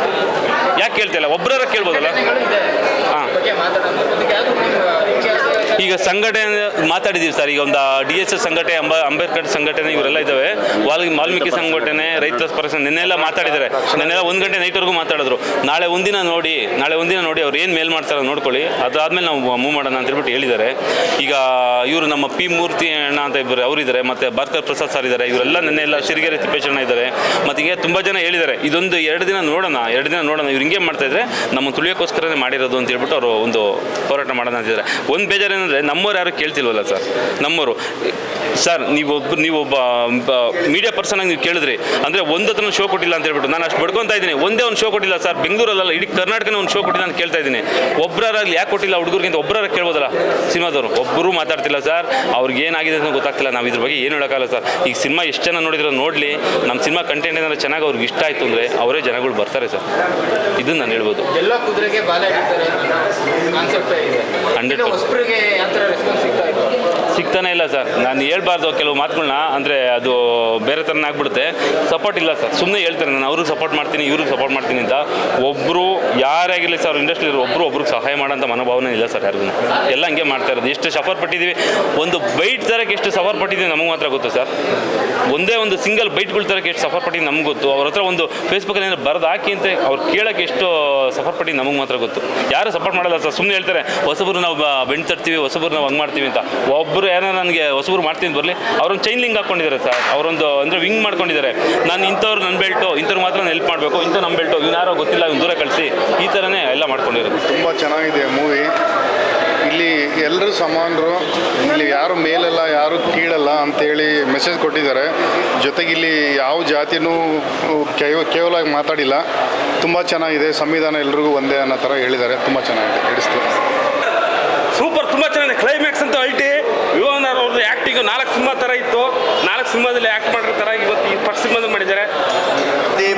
ಯಾಕೆ ಕೇಳ್ತಿಲ್ಲ? ಒಬ್ಬರ ಕೇಳ್ಬೋದಲ್ಲ? ಹಾಂ. ಈಗ ಸಂಘಟನೆ ಮಾತಾಡಿದ್ದೀವಿ ಸರ್. ಈಗ ಒಂದು ಡಿ ಎಸ್ ಎಸ್ ಸಂಘಟನೆ ಅಂಬ ಅಂಬೇಡ್ಕರ್ ಸಂಘಟನೆ ಇವರೆಲ್ಲ ಇದ್ದಾವೆ. ವಾಲ್ ವಾಲ್ಮೀಕಿ ಸಂಘಟನೆ ರೈತ ಪರ ನಿನ್ನೆಲ್ಲ ಮಾತಾಡಿದ್ದಾರೆ. ನಿನ್ನೆಲ್ಲ ಒಂದು ಗಂಟೆ ನೈಟ್ವರೆಗೂ ಮಾತಾಡಿದ್ರು. ನಾಳೆ ಒಂದಿನ ನೋಡಿ ನಾಳೆ ಒಂದಿನ ನೋಡಿ ಅವ್ರು ಏನು ಮೇಲ್ ಮಾಡ್ತಾರೆ ನೋಡ್ಕೊಳ್ಳಿ. ಅದಾದ್ಮೇಲೆ ನಾವು ಮೂವ್ ಮಾಡೋಣ ಅಂತ ಹೇಳ್ಬಿಟ್ಟು ಹೇಳಿದ್ದಾರೆ. ಈಗ ಇವರು ನಮ್ಮ ಪಿ ಮೂರ್ತಿ ಅಣ್ಣ ಅಂತ ಇಬ್ಬರು ಅವರಿದ್ದಾರೆ ಮತ್ತು ಭಾಸ್ಕರ್ ಪ್ರಸಾದ್ ಸರ್ ಇದ್ದಾರೆ. ಇವರೆಲ್ಲ ನಿನ್ನೆ ಎಲ್ಲ ಸಿರಿಗೆರೆ ತಿಪ್ಪೇಶಣ್ಣ ಇದ್ದಾರೆ. ಮತ್ತು ಈಗ ತುಂಬ ಜನ ಹೇಳಿದ್ದಾರೆ. ಇದೊಂದು ಎರಡು ದಿನ ನೋಡೋಣ ಎರಡು ದಿನ ನೋಡೋಣ. ಇವ್ರು ಹಿಂಗೆ ಮಾಡ್ತಾ ಇದ್ರೆ ನಮ್ಮ ತುಳಿಯೋಕ್ಕೋಸ್ಕರನೇ ಮಾಡಿರೋದು ಅಂತ ಹೇಳ್ಬಿಟ್ಟು ಅವರು ಒಂದು ಹೋರಾಟ ಮಾಡೋಣ ಅಂತಿದ್ದಾರೆ ಒಂದು ಬೇಜಾರೇನೆಂದರೆ ನಮ್ಮವ್ರು ಯಾರು ಕೇಳ್ತಿಲ್ವಲ್ಲ ಸರ್? ನಮ್ಮವರು. ಸರ್ ನೀವೊಬ್ಬ ನೀವೊಬ್ಬ ಮೀಡಿಯಾ ಪರ್ಸನ್ ಆಗಿ ನೀವು ಕೇಳಿದ್ರಿ. ಅಂದರೆ ಒಂದು ಹತ್ರ ಶೋ ಕೊಟ್ಟಿಲ್ಲ ಅಂತ ಹೇಳ್ಬಿಟ್ಟು ನಾನು ಅಷ್ಟು ಬಡ್ಕೊತಾ ಇದ್ದೀನಿ. ಒಂದೇ ಒಂದು ಶೋ ಕೊಟ್ಟಿಲ್ಲ ಸರ್. ಬೆಂಗಳೂರಲ್ಲ ಇಡೀ ಕರ್ನಾಟಕನೇ ಒಂದು ಶೋ ಕೊಟ್ಟಿಲ್ಲ ಅಂತ ಕೇಳ್ತಾ ಇದ್ದೀನಿ. ಒಬ್ಬರಾಗಲಿ ಯಾಕೆ ಕೊಟ್ಟಿಲ್ಲ ಹುಡುಗರಿಗಿಂತ ಒಬ್ಬರಾರ ಒಬ್ಬರ ಕೇಳ್ಬೋದಲ್ಲ ಸಿನಿಮಾದವರು? ಒಬ್ಬರು ಮಾತಾಡ್ತಿಲ್ಲ ಸರ್. ಅವ್ರಿಗೆ ಏನಾಗಿದೆ ಅಂತ ಗೊತ್ತಾಗ್ತಿಲ್ಲ. ನಾವು ಇದ್ರ ಬಗ್ಗೆ ಏನು ಹೇಳೋಕ್ಕಾಗಲ್ಲ ಸರ್. ಈಗ ಸಿನಿಮಾ ಎಷ್ಟು ಜನ ನೋಡಿದ್ರು ನೋಡಲಿ. ನಮ್ಮ ಸಿನಿಮಾ ಕಂಟೆಂಟ್ ಏನಾದ್ರು ಚೆನ್ನಾಗಿ ಅವ್ರಿಗೆ ಇಷ್ಟ ಆಯಿತು ಅಂದರೆ ಅವರೇ ಜನಗಳು ಬರ್ತಾರೆ ಸರ್. ಇದನ್ನು ನಾನು ಹೇಳ್ಬೋದು. ಎಲ್ಲ ಕುದುರೆಗೆ ಬಾಲ ಸಿಗ್ತಾನೆ ಇಲ್ಲ ಸರ್. ನಾನು ಹೇಳ್ಬಾರ್ದು ಕೆಲವು ಮಾತುಗಳನ್ನ ಅಂದರೆ ಅದು ಬೇರೆ ಥರನೇ ಆಗ್ಬಿಡುತ್ತೆ. ಸಪೋರ್ಟ್ ಇಲ್ಲ ಸರ್. ಸುಮ್ಮನೆ ಹೇಳ್ತಾರೆ, ನಾನು ಅವ್ರಿಗೆ ಸಪೋರ್ಟ್ ಮಾಡ್ತೀನಿ, ಇವ್ರಿಗೆ ಸಪೋರ್ಟ್ ಮಾಡ್ತೀನಿ ಅಂತ. ಒಬ್ಬರು ಯಾರಾಗಿರಲಿ ಸರ್ ಇಂಡಸ್ಟ್ರಿ ಒಬ್ಬರು ಒಬ್ರಿಗೆ ಸಹಾಯ ಮಾಡೋಂಥ ಮನೋಭಾವನೆ ಇಲ್ಲ ಸರ್ ಯಾರಿಗೂ. ಎಲ್ಲ ಹಂಗೆ ಮಾಡ್ತಾ ಇರೋದು. ಎಷ್ಟು ಸಫರ್ ಪಟ್ಟಿದ್ದೀವಿ? ಒಂದು ಬೈಟ್ ತರಕ್ಕೆ ಎಷ್ಟು ಸಫರ್ ಪಟ್ಟಿದ್ದೀವಿ ನಮಗೆ ಮಾತ್ರ ಗೊತ್ತು ಸರ್. ಒಂದೇ ಒಂದು ಸಿಂಗಲ್ ಬೈಟ್ಗಳ ತರಕ್ಕೆ ಎಷ್ಟು ಸಫರ್ ಪಟ್ಟಿದ್ದು ನಮ್ಗೆ ಗೊತ್ತು. ಅವ್ರ ಹತ್ರ ಒಂದು ಫೇಸ್ಬುಕ್ಕಲ್ಲಿ ಏನಾದ್ರು ಬರೆದು ಹಾಕಿ ಅಂತ ಅವ್ರು ಕೇಳೋಕ್ಕೆ ಎಷ್ಟು ಸಫರ್ ಪಟ್ಟಿದ್ದು ನಮಗೆ ಮಾತ್ರ ಗೊತ್ತು. ಯಾರು ಸಪೋರ್ಟ್ ಮಾಡಲ್ಲ ಸರ್. ಸುಮ್ಮನೆ ಹೇಳ್ತಾರೆ, ಹೊಸಬರು ನಾವು ಬೆಂಡ್ ತರ್ತೀವಿ ಹೊಸಬರು ನಾವು ಹಂಗೆ ಮಾಡ್ತೀವಿ ಅಂತ. ಒಬ್ಬರು ಏನೋ ನನಗೆ ಹೊಸಬ್ರು ಮಾಡ್ತೀನಿ ಬರಲಿ, ಅವ್ರೊಂದು ಚೈನ್ ಲಿಂಗ್ ಹಾಕ್ಕೊಂಡಿದ್ದಾರೆ ಸರ್. ಅವರೊಂದು ಅಂದರೆ ವಿಂಗ್ ಮಾಡ್ಕೊಂಡಿದ್ದಾರೆ. ನಾನು ಇಂಥವ್ರು ನನ್ನ ಬೆಲ್ಟು ಇಂಥವ್ರು ಮಾತ್ರ ಹೆಲ್ಪ್ ಮಾಡಬೇಕು ಇಂಥ ನಮ್ಮ ಬೆಲ್ಟು ಇವ್ನು ಯಾರೋ ಗೊತ್ತಿಲ್ಲ, ಇವ್ನು ದೂರ ಕಳಿಸಿ, ಈ ಥರನೇ ಎಲ್ಲ ಮಾಡ್ಕೊಂಡಿರೋದು. ತುಂಬ ಚೆನ್ನಾಗಿದೆ ಮೂವಿ ಇಲ್ಲಿ ಎಲ್ಲರೂ ಸಮಾನರು, ಇಲ್ಲಿ ಯಾರು ಮೇಲಲ್ಲ, ಯಾರು ಕೀಳಲ್ಲ ಅಂತೇಳಿ ಮೆಸೇಜ್ ಕೊಟ್ಟಿದ್ದಾರೆ. ಜೊತೆಗೆ ಇಲ್ಲಿ ಯಾವ ಜಾತಿನೂ ಕೇವ, ಕೇವಲ ಮಾತಾಡಿಲ್ಲ. ತುಂಬ ಚೆನ್ನಾಗಿದೆ, ಸಂವಿಧಾನ ಎಲ್ರಿಗೂ ಒಂದೇ ಅನ್ನೋ ಥರ ಹೇಳಿದ್ದಾರೆ. ತುಂಬ ಚೆನ್ನಾಗಿದೆ ಹಿಡಿಸ್ತು ಸೂಪರ್, ತುಂಬ ಚೆನ್ನಾಗಿದೆ. ಕ್ಲೈಮ್ಯಾಕ್ಸ್ ಅಂತ ಅಲ್ಟಿ ವಿವನ್ ಅವ್ರದ್ದು ಆ್ಯಕ್ಟಿಂಗು ನಾಲ್ಕು ಸಿನಿಮಾ ಥರ ಇತ್ತು. ನಾಲ್ಕು ಸಿನಿಮಾದಲ್ಲಿ ಆ್ಯಕ್ಟ್ ಮಾಡಿರೋ ಥರ ಇವತ್ತು ಈ ಫಸ್ಟ್ ಸಿನಿಮಾದಲ್ಲಿ ಮಾಡಿದ್ದಾರೆ.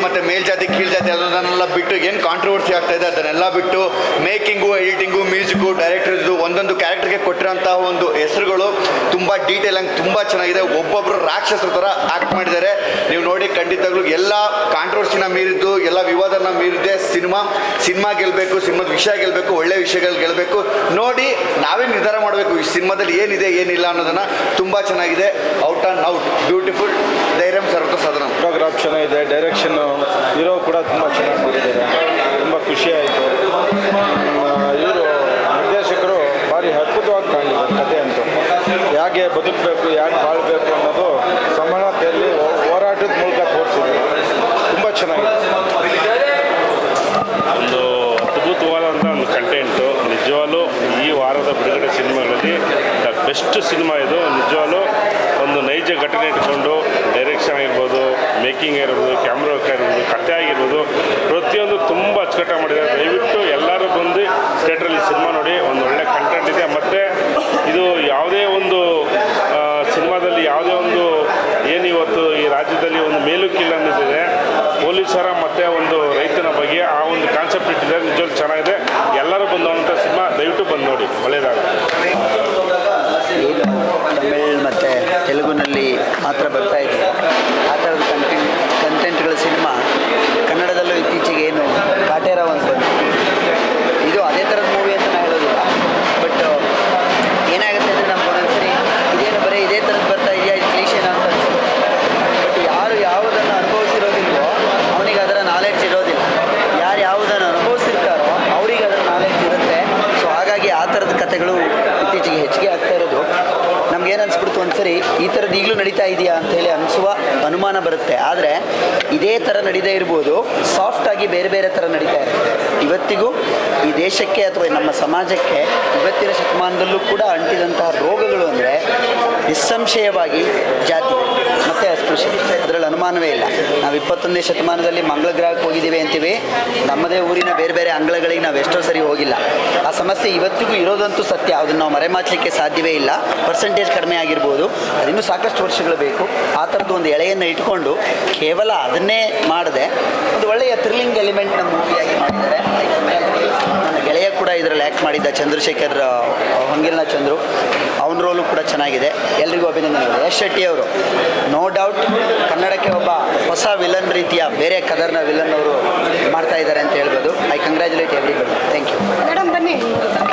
ಮತ್ತು ಮೇಲ್ಜಾತಿ ಕೀಳ್ಜಾತಿ ಅದನ್ನೆಲ್ಲ ಬಿಟ್ಟು ಏನು ಕಾಂಟ್ರವರ್ಸಿ ಆಗ್ತಾ ಇದೆ, ಅದನ್ನೆಲ್ಲ ಬಿಟ್ಟು ಮೇಕಿಂಗು ಎಡಿಟಿಂಗು ಮ್ಯೂಸಿಕ್ಕು ಡೈರೆಕ್ಟರ್ದು ಒಂದೊಂದು ಕ್ಯಾರೆಕ್ಟರ್ಗೆ ಕೊಟ್ಟಿರೋಂತಹ ಒಂದು ಹೆಸರುಗಳು ತುಂಬ ಡೀಟೇಲ್ ಆಗಿ ತುಂಬ ಚೆನ್ನಾಗಿದೆ. ಒಬ್ಬೊಬ್ಬರು ರಾಕ್ಷಸರ ಥರ ಆ್ಯಕ್ಟ್ ಮಾಡಿದ್ದಾರೆ. ನೀವು ನೋಡಿ ಖಂಡಿತವಾಗ್ಲೂ ಎಲ್ಲ ಕಾಂಟ್ರವರ್ಸಿನ ಮೀರಿದ್ದು, ಎಲ್ಲ ವಿವಾದನ ಮೀರಿದ್ದೆ ಸಿನಿಮಾ. ಸಿನಿಮಾ ಗೆಲ್ಲಬೇಕು ಸಿನಿಮಾದ ವಿಷಯ ಗೆಲ್ಲಬೇಕು ಒಳ್ಳೆ ವಿಷಯಗಳು ಗೆಲ್ಲಬೇಕು ನೋಡಿ, ನಾವೇ ನಿರ್ಧಾರ ಮಾಡಬೇಕು, ಈ ಸಿನಿಮಾದಲ್ಲಿ ಏನಿದೆ, ಏನಿಲ್ಲ ಅನ್ನೋದನ್ನು ತುಂಬ ಚೆನ್ನಾಗಿದೆ. ಔಟ್ ಆ್ಯಂಡ್ ಔಟ್ ಬ್ಯೂಟಿಫುಲ್ ಧೈರ್ಯ ಸರ್ವತ ಸಾಧನ. ಫೋಟೋಗ್ರಾಫ್ ಚೆನ್ನಾಗಿದೆ ಡೈರೆಕ್ಷನ್ನು ಹೀರೋ ಕೂಡ ತುಂಬ ಚೆನ್ನಾಗಿ ಮಾಡಿದ್ದಾರೆ. ತುಂಬ ಖುಷಿ ಆಯಿತು. ಇವರು ನಿರ್ದೇಶಕರು ಭಾರಿ ಅದ್ಭುತವಾಗಿ ಕಾಣಿದ್ರು ಕತೆ ಅಂತ. ಹೇಗೆ ಬದುಕಬೇಕು ಹೇಗೆ ಬಾಳಬೇಕು ಅನ್ನೋದು ಸಮಾನತೆಯಲ್ಲಿ ಹೋರಾಟದ ಮೂಲಕ ತೋರಿಸಿದ್ರು ತುಂಬ ಚೆನ್ನಾಗಿದೆ. ಒಂದು ಅದ್ಭುತವಾದಂಥ ಒಂದು ಕಂಟೆಂಟು ನಿಜವಾಗಲೂ ಈ ವಾರದ ಬಿಡುಗಡೆ ಸಿನಿಮಾಗಳಲ್ಲಿ ದ ಬೆಸ್ಟ್ ಸಿನಿಮಾ ಇದು. ನಿಜವಾಗಲೂ ಒಂದು ನೈಜ ಘಟನೆ ಇಟ್ಕೊಂಡು ಡೈರೆಕ್ಷನ್ ಆಗಿರ್ಬೋದು ಮೇಕಿಂಗ್ ಆಗಿರ್ಬೋದು ಕ್ಯಾಮ್ರಾ ವರ್ಕ್ ಆಗಿರ್ಬೋದು ಕತೆ ಆಗಿರ್ಬೋದು ಪ್ರತಿಯೊಂದು ತುಂಬ ಅಚ್ಚುಕಟ್ಟಾಗಿ ಮಾಡಿದ್ದಾರೆ ದಯವಿಟ್ಟು ಎಲ್ಲರೂ ಬಂದು ಥಿಯೇಟ್ರಲ್ಲಿ ಸಿನಿಮಾ ನೋಡಿ ಒಂದು ಒಳ್ಳೆ ಕಂಟೆಂಟ್ ಇದೆ ಮತ್ತು ಇದು ಯಾವುದೇ ಒಂದು ಆ, ಸಿನಿಮಾದಲ್ಲಿ ಯಾವುದೇ ಒಂದು ಏನು ಇವತ್ತು ಈ ರಾಜ್ಯದಲ್ಲಿ ಒಂದು ಮೇಲುಕಿಲ್ಲ ಅನ್ನಿಸಿದೆ. ಪೊಲೀಸರ ಮತ್ತು ಒಂದು ರೈತನ ಬಗ್ಗೆ ಆ ಒಂದು ಕಾನ್ಸೆಪ್ಟ್ ಇಟ್ಟಿದ್ದಾರೆ. ನಿಜವಾಗ್ಲೂ ಚೆನ್ನಾಗಿದೆ. ಎಲ್ಲರೂ ಬಂದು ನೋಡುವಂಥ ಸಿನಿಮಾ. ದಯವಿಟ್ಟು ಬಂದು ನೋಡಿ. ಒಳ್ಳೆಯದಾಗುತ್ತೆ ತಮಿಳ್ ಮತ್ತು ತೆಲುಗುನಲ್ಲಿ ಮಾತ್ರ ಬರ್ತಾ ಇದೆ ಆ ಥರದ ಕಂಟೆಂಟ್ ಕಂಟೆಂಟ್ಗಳ ಸಿನಿಮಾ ಕನ್ನಡದಲ್ಲೂ ಇತ್ತೀಚೆಗೆ ಏನು ಕಾಟೇರ ಒಂದು ಬಂತು ಇದು ಅದೇ ಥರದ ಮೂವಿ ಅಂತ ನಾನು ಹೇಳೋದಿಲ್ಲ ಬಟ್ ಏನಾಗುತ್ತೆ ಅಂದರೆ ನಮ್ಗೆ ಒಂದೊಂದ್ಸರಿ ಇದೇನು ಬರೀ ಇದೇ ಥರದ್ದು ಬರ್ತಾ ಇದೆಯಾ ಇದು ಕ್ಲೀಶೇನ ಅಂತ ಅನ್ಸುತ್ತೆ ಬಟ್ ಯಾರು ಯಾವುದನ್ನು ಅನುಭವಿಸಿರೋದಿಲ್ವೋ ಅವನಿಗೆ ಅದರ ನಾಲೆಡ್ಜ್ ಇರೋದಿಲ್ಲ ಯಾರು ಯಾವುದನ್ನು ಅನುಭವಿಸಿರ್ತಾರೋ ಅವರಿಗೆ ಅದರ ನಾಲೆಡ್ಜ್ ಇರುತ್ತೆ ಸೊ ಹಾಗಾಗಿ ಆ ಥರದ ಕಥೆಗಳು ಇತ್ತೀಚೆಗೆ ಹೆಚ್ಚಿಗೆ ಆಗ್ತಾ ಇರೋದು ನಮ್ಗೇನು ಅನ್ಸ್ಬಿಡ್ತು ಒಂದ್ಸರಿ ಈ ಥರದ್ದು ಈಗಲೂ ನಡೀತಾ ಇದೆಯಾ ಅಂತ ಹೇಳಿ ಅನಿಸುವ ಅನುಮಾನ ಬರುತ್ತೆ. ಆದರೆ ಇದೇ ಥರ ನಡೀದೇ ಇರ್ಬೋದು. ಸಾಫ್ಟ್ ಆಗಿ ಬೇರೆ ಬೇರೆ ಥರ ನಡೀತಾ ಇರ್ತದೆ ಇವತ್ತಿಗೂ ಈ ದೇಶಕ್ಕೆ ಅಥವಾ ನಮ್ಮ ಸಮಾಜಕ್ಕೆ ಇವತ್ತಿನ ಶತಮಾನದಲ್ಲೂ ಕೂಡ ಅಂಟಿದಂತಹ ರೋಗಗಳು ಅಂದರೆ ನಿಸ್ಸಂಶಯವಾಗಿ ಜಾತಿ. ಮತ್ತು ಅಸ್ಪೃಶ್ಯ ಅದರಲ್ಲಿ ಅನುಮಾನವೇ ಇಲ್ಲ. ನಾವು ಇಪ್ಪತ್ತೊಂದನೇ ಶತಮಾನದಲ್ಲಿ ಮಂಗಳ ಗ್ರಹಕ್ಕೆ ಹೋಗಿದ್ದೀವಿ ಅಂತೀವಿ. ನಮ್ಮದೇ ಊರಿನ ಬೇರೆ ಬೇರೆ ಅಂಗಳಗಳಿಗೆ ನಾವು ಎಷ್ಟೋ ಸರಿ ಹೋಗಿಲ್ಲ. ಆ ಸಮಸ್ಯೆ ಇವತ್ತಿಗೂ ಇರೋದಂತೂ ಸತ್ಯ. ಅದನ್ನು ನಾವು ಮರೆಮಾಚಲಿಕ್ಕೆ ಸಾಧ್ಯವೇ ಇಲ್ಲ. ಪರ್ಸೆಂಟೇಜ್ ಕಡಿಮೆ ಆಗಿರ್ಬೋದು. ಅದಿನ್ನೂ ಸಾಕಷ್ಟು ವರ್ಷಗಳು ಬೇಕು. ಆ ಥರದ್ದು ಒಂದು ಎಳೆಯನ್ನು ಇಟ್ಕೊಂಡು ಕೇವಲ ಅದನ್ನೇ ಮಾಡದೆ. ಒಂದು ಒಳ್ಳೆಯ ಥ್ರಿಲ್ಲಿಂಗ್ ಎಲಿಮೆಂಟ್ ನಮ್ಮ ಮೂವಿಯಾಗಿ ಮಾಡಿದ್ದಾರೆ. ನನ್ನ ಗೆಳೆಯ ಕೂಡ ಇದರಲ್ಲಿ ಆ್ಯಕ್ಟ್ ಮಾಡಿದ್ದ ಚಂದ್ರಶೇಖರ್ ಹೊಂಗಿಲ್ನ ಚಂದ್ರು. ಅವನ ರೋಲು ಕೂಡ ಚೆನ್ನಾಗಿದೆ. ಎಲ್ರಿಗೂ ಅಭಿನಂದನೆಗಳು. ಯಶ್ ಶೆಟ್ಟಿ ಅವರು ನೋ ಡೌಟ್ ಕನ್ನಡಕ್ಕೆ ಒಬ್ಬ ಹೊಸ ವಿಲನ್ ರೀತಿಯ ಬೇರೆ ಕದರ್ನ ವಿಲನ್ ಅವರು ಮಾಡ್ತಾ ಇದ್ದಾರೆ ಅಂತ ಹೇಳ್ಬೋದು. ಐ ಕಂಗ್ರ್ಯಾಚುಲೇಟ್ ಎವ್ರಿಬಡಿ ಬನ್ನಿ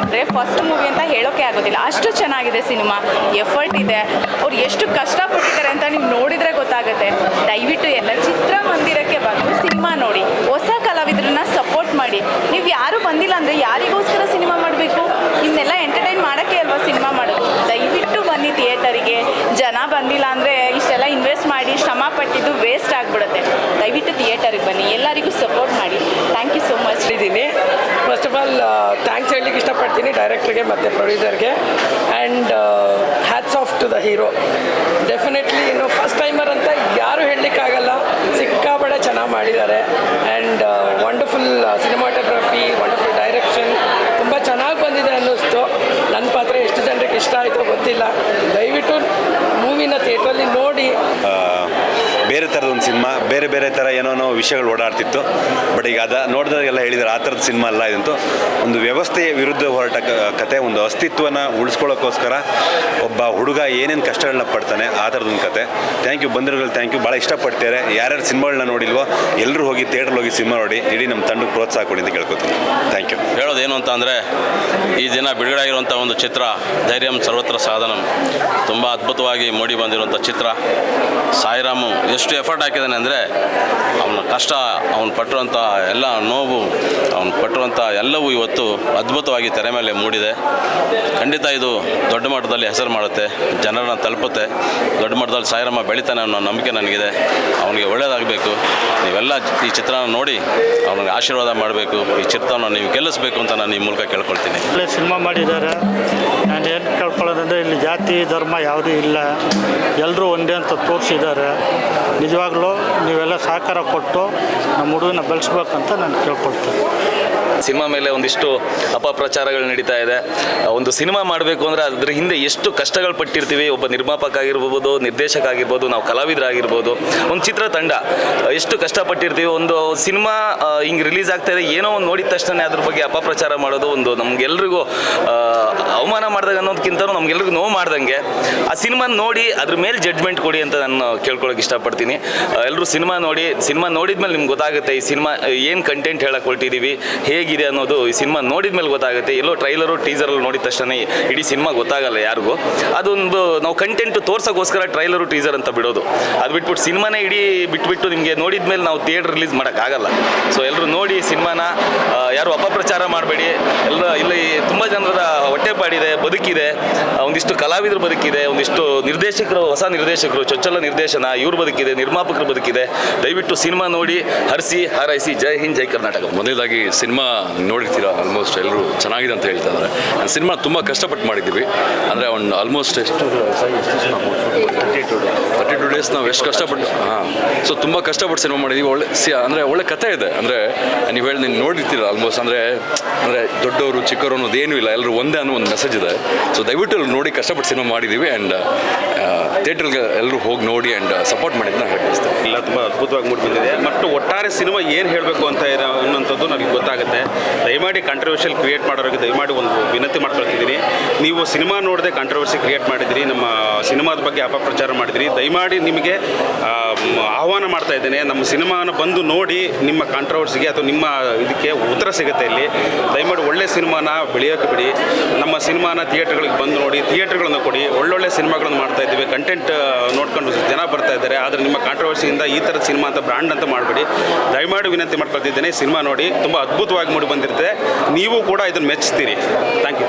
ಅಂದರೆ ಫಸ್ಟ್ ಮೂವಿ ಅಂತ ಹೇಳೋಕೆ ಆಗೋದಿಲ್ಲ. ಅಷ್ಟು ಚೆನ್ನಾಗಿದೆ ಸಿನಿಮಾ. ಎಫರ್ಟ್ ಇದೆ. ಅವ್ರು ಎಷ್ಟು ಕಷ್ಟಪಟ್ಟಿದ್ದಾರೆ ಅಂತ ನೀವು ನೋಡಿದರೆ ಗೊತ್ತಾಗುತ್ತೆ. ದಯವಿಟ್ಟು ಎಲ್ಲ ಚಿತ್ರ ಮಂದಿರಕ್ಕೆ ಬಂದು ಸಿನಿಮಾ ನೋಡಿ. ಹೊಸ ಕಲಾವಿದ್ರನ್ನ ಸಪೋರ್ಟ್ ಮಾಡಿ. ನೀವು ಯಾರು ಬಂದಿಲ್ಲ ಅಂದರೆ ಯಾರಿಗೋಸ್ಕರ ಸಿನಿಮಾ ಮಾಡಬೇಕು? ಇನ್ನೆಲ್ಲ ಎಂಟರ್ಟೈನ್ ಮಾಡೋಕ್ಕೆ ಅಲ್ವಾ? ಸಿನಿಮಾ ಮಾಡೋದು. ದಯವಿಟ್ಟು ಬನ್ನಿ ಥಿಯೇಟರಿಗೆ. ಜನ ಬಂದಿಲ್ಲ ಅಂದರೆ ಇಷ್ಟೆಲ್ಲ ಇನ್ವೆಸ್ಟ್ ಮಾಡಿ ಶ್ರಮ ಪಟ್ಟಿದ್ದು ವೇಸ್ಟ್ ಆಗಿಬಿಡುತ್ತೆ. ದಯವಿಟ್ಟು ಥಿಯೇಟರಿಗೆ ಬನ್ನಿ. ಎಲ್ಲರಿಗೂ ಸಪೋರ್ಟ್ ಮಾಡಿ. ಥ್ಯಾಂಕ್ ಯು ಸೋ ಮಚ್ ಇದ್ದೀನಿ ಫಸ್ಟ್ ಆಫ್ ಆಲ್ ಥ್ಯಾಂಕ್ಸ್ ಹೇಳಲಿಕ್ಕೆ ಇಷ್ಟಪಡ್ತೀನಿ ಡೈರೆಕ್ಟ್ರಿಗೆ ಮತ್ತು ಪ್ರೊಡ್ಯೂಸರ್ಗೆ and hats off to the hero definitely ಇನ್ನು ಫಸ್ಟ್ ಟೈಮರ್ ಅಂತ ಯಾರು ಹೇಳಲಿಕ್ಕಾಗಲ್ಲ ಸಿಕ್ಕಾಪಡೆ ಚೆನ್ನಾಗಿ ಮಾಡಿದ್ದಾರೆ. And wonderful cinematography wonderful direction ತುಂಬ ಚೆನ್ನಾಗಿ ಬಂದಿದೆ ಅನ್ನಿಸ್ತು ನನ್ನ ಪಾತ್ರ ಎಷ್ಟು ಜನರಿಗೆ ಇಷ್ಟ ಆಯಿತು ಗೊತ್ತಿಲ್ಲ. ದಯವಿಟ್ಟು ಮೂವಿನ ಥಿಯೇಟ್ರಲ್ಲಿ ನೋಡಿ. ಬೇರೆ ಥರದ ಒಂದು ಸಿನಿಮಾ ಬೇರೆ ಬೇರೆ ಥರ ಏನೋ ವಿಷಯಗಳು ಓಡಾಡ್ತಿತ್ತು. ಬಟ್ ಈಗ ಅದ ನೋಡಿದಾಗೆಲ್ಲ ಹೇಳಿದ್ದಾರೆ ಆ ಥರದ ಸಿನಿಮಾ ಅಲ್ಲ ಇದಂತೂ. ಒಂದು ವ್ಯವಸ್ಥೆಯ ವಿರುದ್ಧ ಹೋರಾಟ ಕತೆ ಒಂದು ಅಸ್ತಿತ್ವನ ಉಳಿಸ್ಕೊಳ್ಳೋಕ್ಕೋಸ್ಕರ ಒಬ್ಬ ಹುಡುಗ ಏನೇನು ಕಷ್ಟಗಳನ್ನ ಪಡ್ತಾನೆ ಆ ಥರದೊಂದು ಕತೆ. ಥ್ಯಾಂಕ್ ಯು ಬಂದಿರೋಗಳು ಥ್ಯಾಂಕ್ ಯು ಭಾಳ ಇಷ್ಟಪಡ್ತಾರೆ ಯಾರ್ಯಾರು ಸಿನಿಮಾಗಳನ್ನ ನೋಡಿಲ್ವೋ ಎಲ್ಲರೂ ಹೋಗಿ ಥಿಯೇಟ್ರಲ್ಲಿ ಹೋಗಿ ಸಿನಿಮಾ ನೋಡಿ. ಇಡೀ ನಮ್ಮ ತಂಡಕ್ಕೆ ಪ್ರೋತ್ಸಾಹ ಕೊಡಿ ಅಂತ ಕೇಳ್ಕೊತೀನಿ. ಥ್ಯಾಂಕ್ ಯು ಹೇಳೋದೇನು ಅಂತ ಅಂದರೆ ಈ ದಿನ ಬಿಡುಗಡೆ ಆಗಿರುವಂಥ ಒಂದು ಚಿತ್ರ, ಧೈರ್ಯಂ ಸರ್ವತ್ರ ಸಾಧನಂ. ತುಂಬ ಅದ್ಭುತವಾಗಿ ಮೂಡಿ ಬಂದಿರುವಂಥ ಚಿತ್ರ. ಸಾಯಿರಾಮು ಎಷ್ಟು ಎಫರ್ಟ್ ಹಾಕಿದ್ದಾನೆ ಅಂದರೆ, ಅವನ ಕಷ್ಟ, ಅವನು ಪಟ್ಟಿರುವಂಥ ಎಲ್ಲ ನೋವು, ಅವನು ಪಟ್ಟಿರುವಂಥ ಎಲ್ಲವೂ ಇವತ್ತು ಅದ್ಭುತವಾಗಿ ತೆರೆ ಮೇಲೆ ಮೂಡಿದೆ. ಖಂಡಿತ ಇದು ದೊಡ್ಡ ಮಟ್ಟದಲ್ಲಿ ಹೆಸರು ಮಾಡುತ್ತೆ, ಜನರನ್ನ ತಲುಪುತ್ತೆ. ದೊಡ್ಡ ಮಟ್ಟದಲ್ಲಿ ಸಾಯಿರಾಮ ಬೆಳಿತಾನೆ ಅನ್ನೋ ನಂಬಿಕೆ ನನಗಿದೆ. ಅವನಿಗೆ ಒಳ್ಳೆಯದಾಗಬೇಕು ನೀವೆಲ್ಲ ಈ ಚಿತ್ರನ ನೋಡಿ ಅವನಿಗೆ ಆಶೀರ್ವಾದ ಮಾಡಬೇಕು. ಈ ಚಿತ್ರವನ್ನು ನೀವು ಗೆಲ್ಲಿಸಬೇಕು ಅಂತ ನಾನು ಈ ಮೂಲಕ ಕೇಳ್ಕೊಳ್ತೀನಿ. ಸಿನಿಮಾ ಮಾಡಿದ್ದಾರೆ. ನಾನು ಏನು ಕೇಳ್ಕೊಳ್ಳೋದಂದರೆ ಇಲ್ಲಿ ಜಾತಿ, ಧರ್ಮ ಯಾವುದೂ ಇಲ್ಲ. ಎಲ್ಲರೂ ಒಂದೇ ಅಂತ ತೋರಿಸಿದ್ದಾರೆ. ನಿಜವಾಗ್ಲೂ ನೀವೆಲ್ಲ ಸಹಕಾರ ಕೊಟ್ಟು ನಮ್ಮ ಹುಡುಗನ ಬೆಳೆಸ್ಬೇಕಂತ ನಾನು ಕೇಳ್ಕೊಳ್ತೀನಿ. ಸಿನಿಮಾ ಮೇಲೆ ಒಂದಿಷ್ಟು ಅಪಪ್ರಚಾರಗಳು ನಡೀತಾ ಇದೆ. ಒಂದು ಸಿನಿಮಾ ಮಾಡಬೇಕು ಅಂದರೆ ಅದ್ರ ಹಿಂದೆ ಎಷ್ಟು ಕಷ್ಟಗಳು ಪಟ್ಟಿರ್ತೀವಿ. ಒಬ್ಬ ನಿರ್ಮಾಪಕ ಆಗಿರ್ಬೋದು, ನಿರ್ದೇಶಕ ಆಗಿರ್ಬೋದು, ನಾವು ಕಲಾವಿದರಾಗಿರ್ಬೋದು. ಒಂದು ಚಿತ್ರ ತಂಡ. ಎಷ್ಟು ಕಷ್ಟಪಟ್ಟಿರ್ತೀವಿ ಒಂದು ಸಿನಿಮಾ ಹಿಂಗೆ ರಿಲೀಸ್ ಆಗ್ತಾ ಇದೆ. ಏನೋ ಒಂದು ನೋಡಿದ ತಕ್ಷಣ ಅದ್ರ ಬಗ್ಗೆ ಅಪಪ್ರಚಾರ ಮಾಡೋದು ಒಂದು ನಮಗೆಲ್ರಿಗೂ ಅವಮಾನ ಮಾಡಿದಾಗ ಅನ್ನೋದಕ್ಕಿಂತ ನಮಗೆಲ್ರಿಗೂ ನೋವು ಮಾಡ್ದಂಗೆ. ಆ ಸಿನಿಮಾ ನೋಡಿ ಅದ್ರ ಮೇಲೆ ಜಡ್ಜ್ಮೆಂಟ್ ಕೊಡಿ ಅಂತ ನಾನು ಕೇಳ್ಕೊಳಕ್ಕೆ ಇಷ್ಟಪಡ್ತೀನಿ. ಎಲ್ಲರೂ ಸಿನಿಮಾ ನೋಡಿ, ಸಿನಿಮಾ ನೋಡಿದ್ಮೇಲೆ ನಿಮ್ಗೆ ಗೊತ್ತಾಗುತ್ತೆ ಈ ಸಿನಿಮಾ, ಏನು ಕಂಟೆಂಟ್ ಹೇಳಕ್ಕೆ ಹೊರಟಿದ್ದೀವಿ ಹೇಗಿದೆ ಅನ್ನೋದು ಈ ಸಿನಿಮಾ ನೋಡಿದ ಮೇಲೆ ಗೊತ್ತಾಗುತ್ತೆ. ಎಲ್ಲೋ ಟ್ರೈಲರು ಟೀಸರಲ್ಲಿ ನೋಡಿದ ತಕ್ಷಣ ಇಡೀ ಸಿನಿಮಾ ಗೊತ್ತಾಗಲ್ಲ ಯಾರಿಗೂ. ಅದೊಂದು ನಾವು ಕಂಟೆಂಟ್ ತೋರ್ಸೋಕ್ಕೋಸ್ಕರ ಟ್ರೈಲರು ಟೀಸರ್ ಅಂತ ಬಿಡೋದು. ಅದು ಬಿಟ್ಬಿಟ್ಟು ಸಿನಿಮಾನೇ ಇಡೀ ಬಿಟ್ಬಿಟ್ಟು ನಿಮಗೆ ನೋಡಿದ ಮೇಲೆ ನಾವು ಥಿಯೇಟರ್ ರಿಲೀಸ್ ಮಾಡೋಕ್ಕಾಗಲ್ಲ ಸೊ ಎಲ್ಲರೂ ನೋಡಿ ಸಿನಿಮಾನ. ಯಾರು ಅಪಪ್ರಚಾರ ಮಾಡಬೇಡಿ. ಎಲ್ಲ, ಇಲ್ಲಿ ತುಂಬ ಜನರ ಹೊಟ್ಟೆಪಾಡಿದೆ ಬದುಕಿದೆ. ಒಂದಿಷ್ಟು ಕಲಾವಿದರು ಬದುಕಿದೆ, ಒಂದಿಷ್ಟು ನಿರ್ದೇಶಕರು, ಹೊಸ ನಿರ್ದೇಶಕರು, ಚೊಚ್ಚಲ ನಿರ್ದೇಶನ, ಇವ್ರು ಬದುಕಿದೆ, ನಿರ್ಮಾಪಕರು ಬದುಕಿದೆ. ದಯವಿಟ್ಟು ಸಿನಿಮಾ ನೋಡಿ, ಹರಿಸಿ, ಹಾರೈಸಿ, ಜೈ ಹಿಂದ್, ಜೈ ಕರ್ನಾಟಕ. ಮೊದಲಾಗಿ ಸಿನಿಮಾ ನೋಡಿರ್ತೀರ ಆಲ್ಮೋಸ್ಟ್ ಎಲ್ಲರೂ ಚೆನ್ನಾಗಿದೆ ಅಂತ ಹೇಳ್ತಾ ಇದ್ದಾರೆ ಸಿನಿಮಾ ತುಂಬ ಕಷ್ಟಪಟ್ಟು ಮಾಡಿದ್ದೀವಿ. ಅಂದರೆ ಅವ್ನು ಆಲ್ಮೋಸ್ಟ್ ಎಷ್ಟು? ತರ್ಟಿ ಟು ಡೇಸ್ ನಾವು ಎಷ್ಟು ಕಷ್ಟಪಟ್ಟು ಹಾಂ. ಸೊ ತುಂಬ ಕಷ್ಟಪಟ್ಟು ಸಿನಿಮಾ ಮಾಡಿದ್ದೀವಿ ಒಳ್ಳೆ ಸಿ ಅಂದರೆ ಒಳ್ಳೆ ಕಥೆ ಇದೆ. ಅಂದರೆ ನೀವು ಹೇಳಿ ನೀವು ನೋಡಿರ್ತೀರ ಆಲ್ಮೋಸ್ಟ್ ಅಂದರೆ ಅಂದರೆ ದೊಡ್ಡವರು ಚಿಕ್ಕವರು ಅನ್ನೋದು ಏನೂ ಇಲ್ಲ. ಎಲ್ಲರೂ ಒಂದೇ ಅನ್ನೋ ಒಂದು ಮೆಸೇಜ್ ಇದೆ. ಸೊ ದಯವಿಟ್ಟು ನೋಡಿ ಕಷ್ಟಪಟ್ಟು ಸಿನಿಮಾ ಮಾಡಿದ್ದೀವಿ ಆ್ಯಂಡ್ ಥಿಯೇಟ್ರಿಗೆ ಎಲ್ಲರೂ ಹೋಗಿ ನೋಡಿ ಆ್ಯಂಡ್ ಸಪೋರ್ಟ್ ಮಾಡಿದ್ದು ನಾನು ಹೇಳ್ತೀನಿ. ಇಲ್ಲ, ತುಂಬ ಅದ್ಭುತವಾಗಿ ಮೂಡಿ ಬಂದಿದೆ ಮತ್ತು ಒಟ್ಟಾರೆ ಸಿನಿಮಾ ಏನು ಹೇಳಬೇಕು ಅಂತ ಇರೋ ಅನ್ನೋಂಥದ್ದು ನನಗೆ ಗೊತ್ತಾಗುತ್ತೆ. ದಯಮಾಡಿ ಕಾಂಟ್ರವರ್ಷಿಯಲ್ ಕ್ರಿಯೇಟ್ ಮಾಡೋರಿಗೆ ದಯಮಾಡಿ ಒಂದು ವಿನಂತಿ ಮಾಡ್ಕೊಳ್ತಿದ್ದೀನಿ. ನೀವು ಸಿನಿಮಾ ನೋಡದೆ ಕಾಂಟ್ರವರ್ಸಿ ಕ್ರಿಯೇಟ್ ಮಾಡಿದಿರಿ, ನಮ್ಮ ಸಿನಿಮಾದ ಬಗ್ಗೆ ಅಪಪ್ರಚಾರ ಮಾಡಿದಿರಿ, ದಯಮಾಡಿ ನಿಮಗೆ ಆಹ್ವಾನ ಮಾಡ್ತಾ ಇದ್ದೇನೆ. ನಮ್ಮ ಸಿನಿಮಾನ ಬಂದು ನೋಡಿ ನಿಮ್ಮ ಕಾಂಟ್ರವರ್ಸಿಗೆ ಅಥವಾ ನಿಮ್ಮ ಇದಕ್ಕೆ ಉತ್ತರ ಸಿಗುತ್ತೆ ಇಲ್ಲಿ. ದಯಮಾಡಿ ಒಳ್ಳೆ ಸಿನಿಮಾನ ಬೆಳೆಯೋಕೆ ಬಿಡಿ. ನಮ್ಮ ಸಿನಿಮಾನ ಥಿಯೇಟರ್ಗಳಿಗೆ ಬಂದು ನೋಡಿ ಥಿಯೇಟರ್ಗಳನ್ನು ಕೊಡಿ. ಒಳ್ಳೊಳ್ಳೆ ಸಿನಿಮಾಗಳನ್ನು ಮಾಡ್ತಾ ಇದ್ದೀವಿ ಕಂಟೆಂಟ್ ನೋಡ್ಕೊಂಡು ಜನ ಬರ್ತಾ ಇದ್ದಾರೆ. ಆದರೆ ನಿಮ್ಮ ಕಾಂಟ್ರವರ್ಸಿಯಿಂದ ಈ ಥರ ಸಿನಿಮಾ ಅಂತ ಬ್ರ್ಯಾಂಡ್ ಅಂತ ಮಾಡಬೇಡಿ. ದಯಮಾಡಿ ವಿನಂತಿ ಮಾಡ್ಕೊಳ್ತಿದ್ದೇನೆ ಸಿನಿಮಾ ನೋಡಿ, ತುಂಬ ಅದ್ಭುತವಾಗಿ ಮೂಡಿ ಬಂದಿರುತ್ತೆ. ನೀವು ಕೂಡ ಇದನ್ನು ಮೆಚ್ಚಿಸ್ತೀರಿ ಥ್ಯಾಂಕ್ ಯು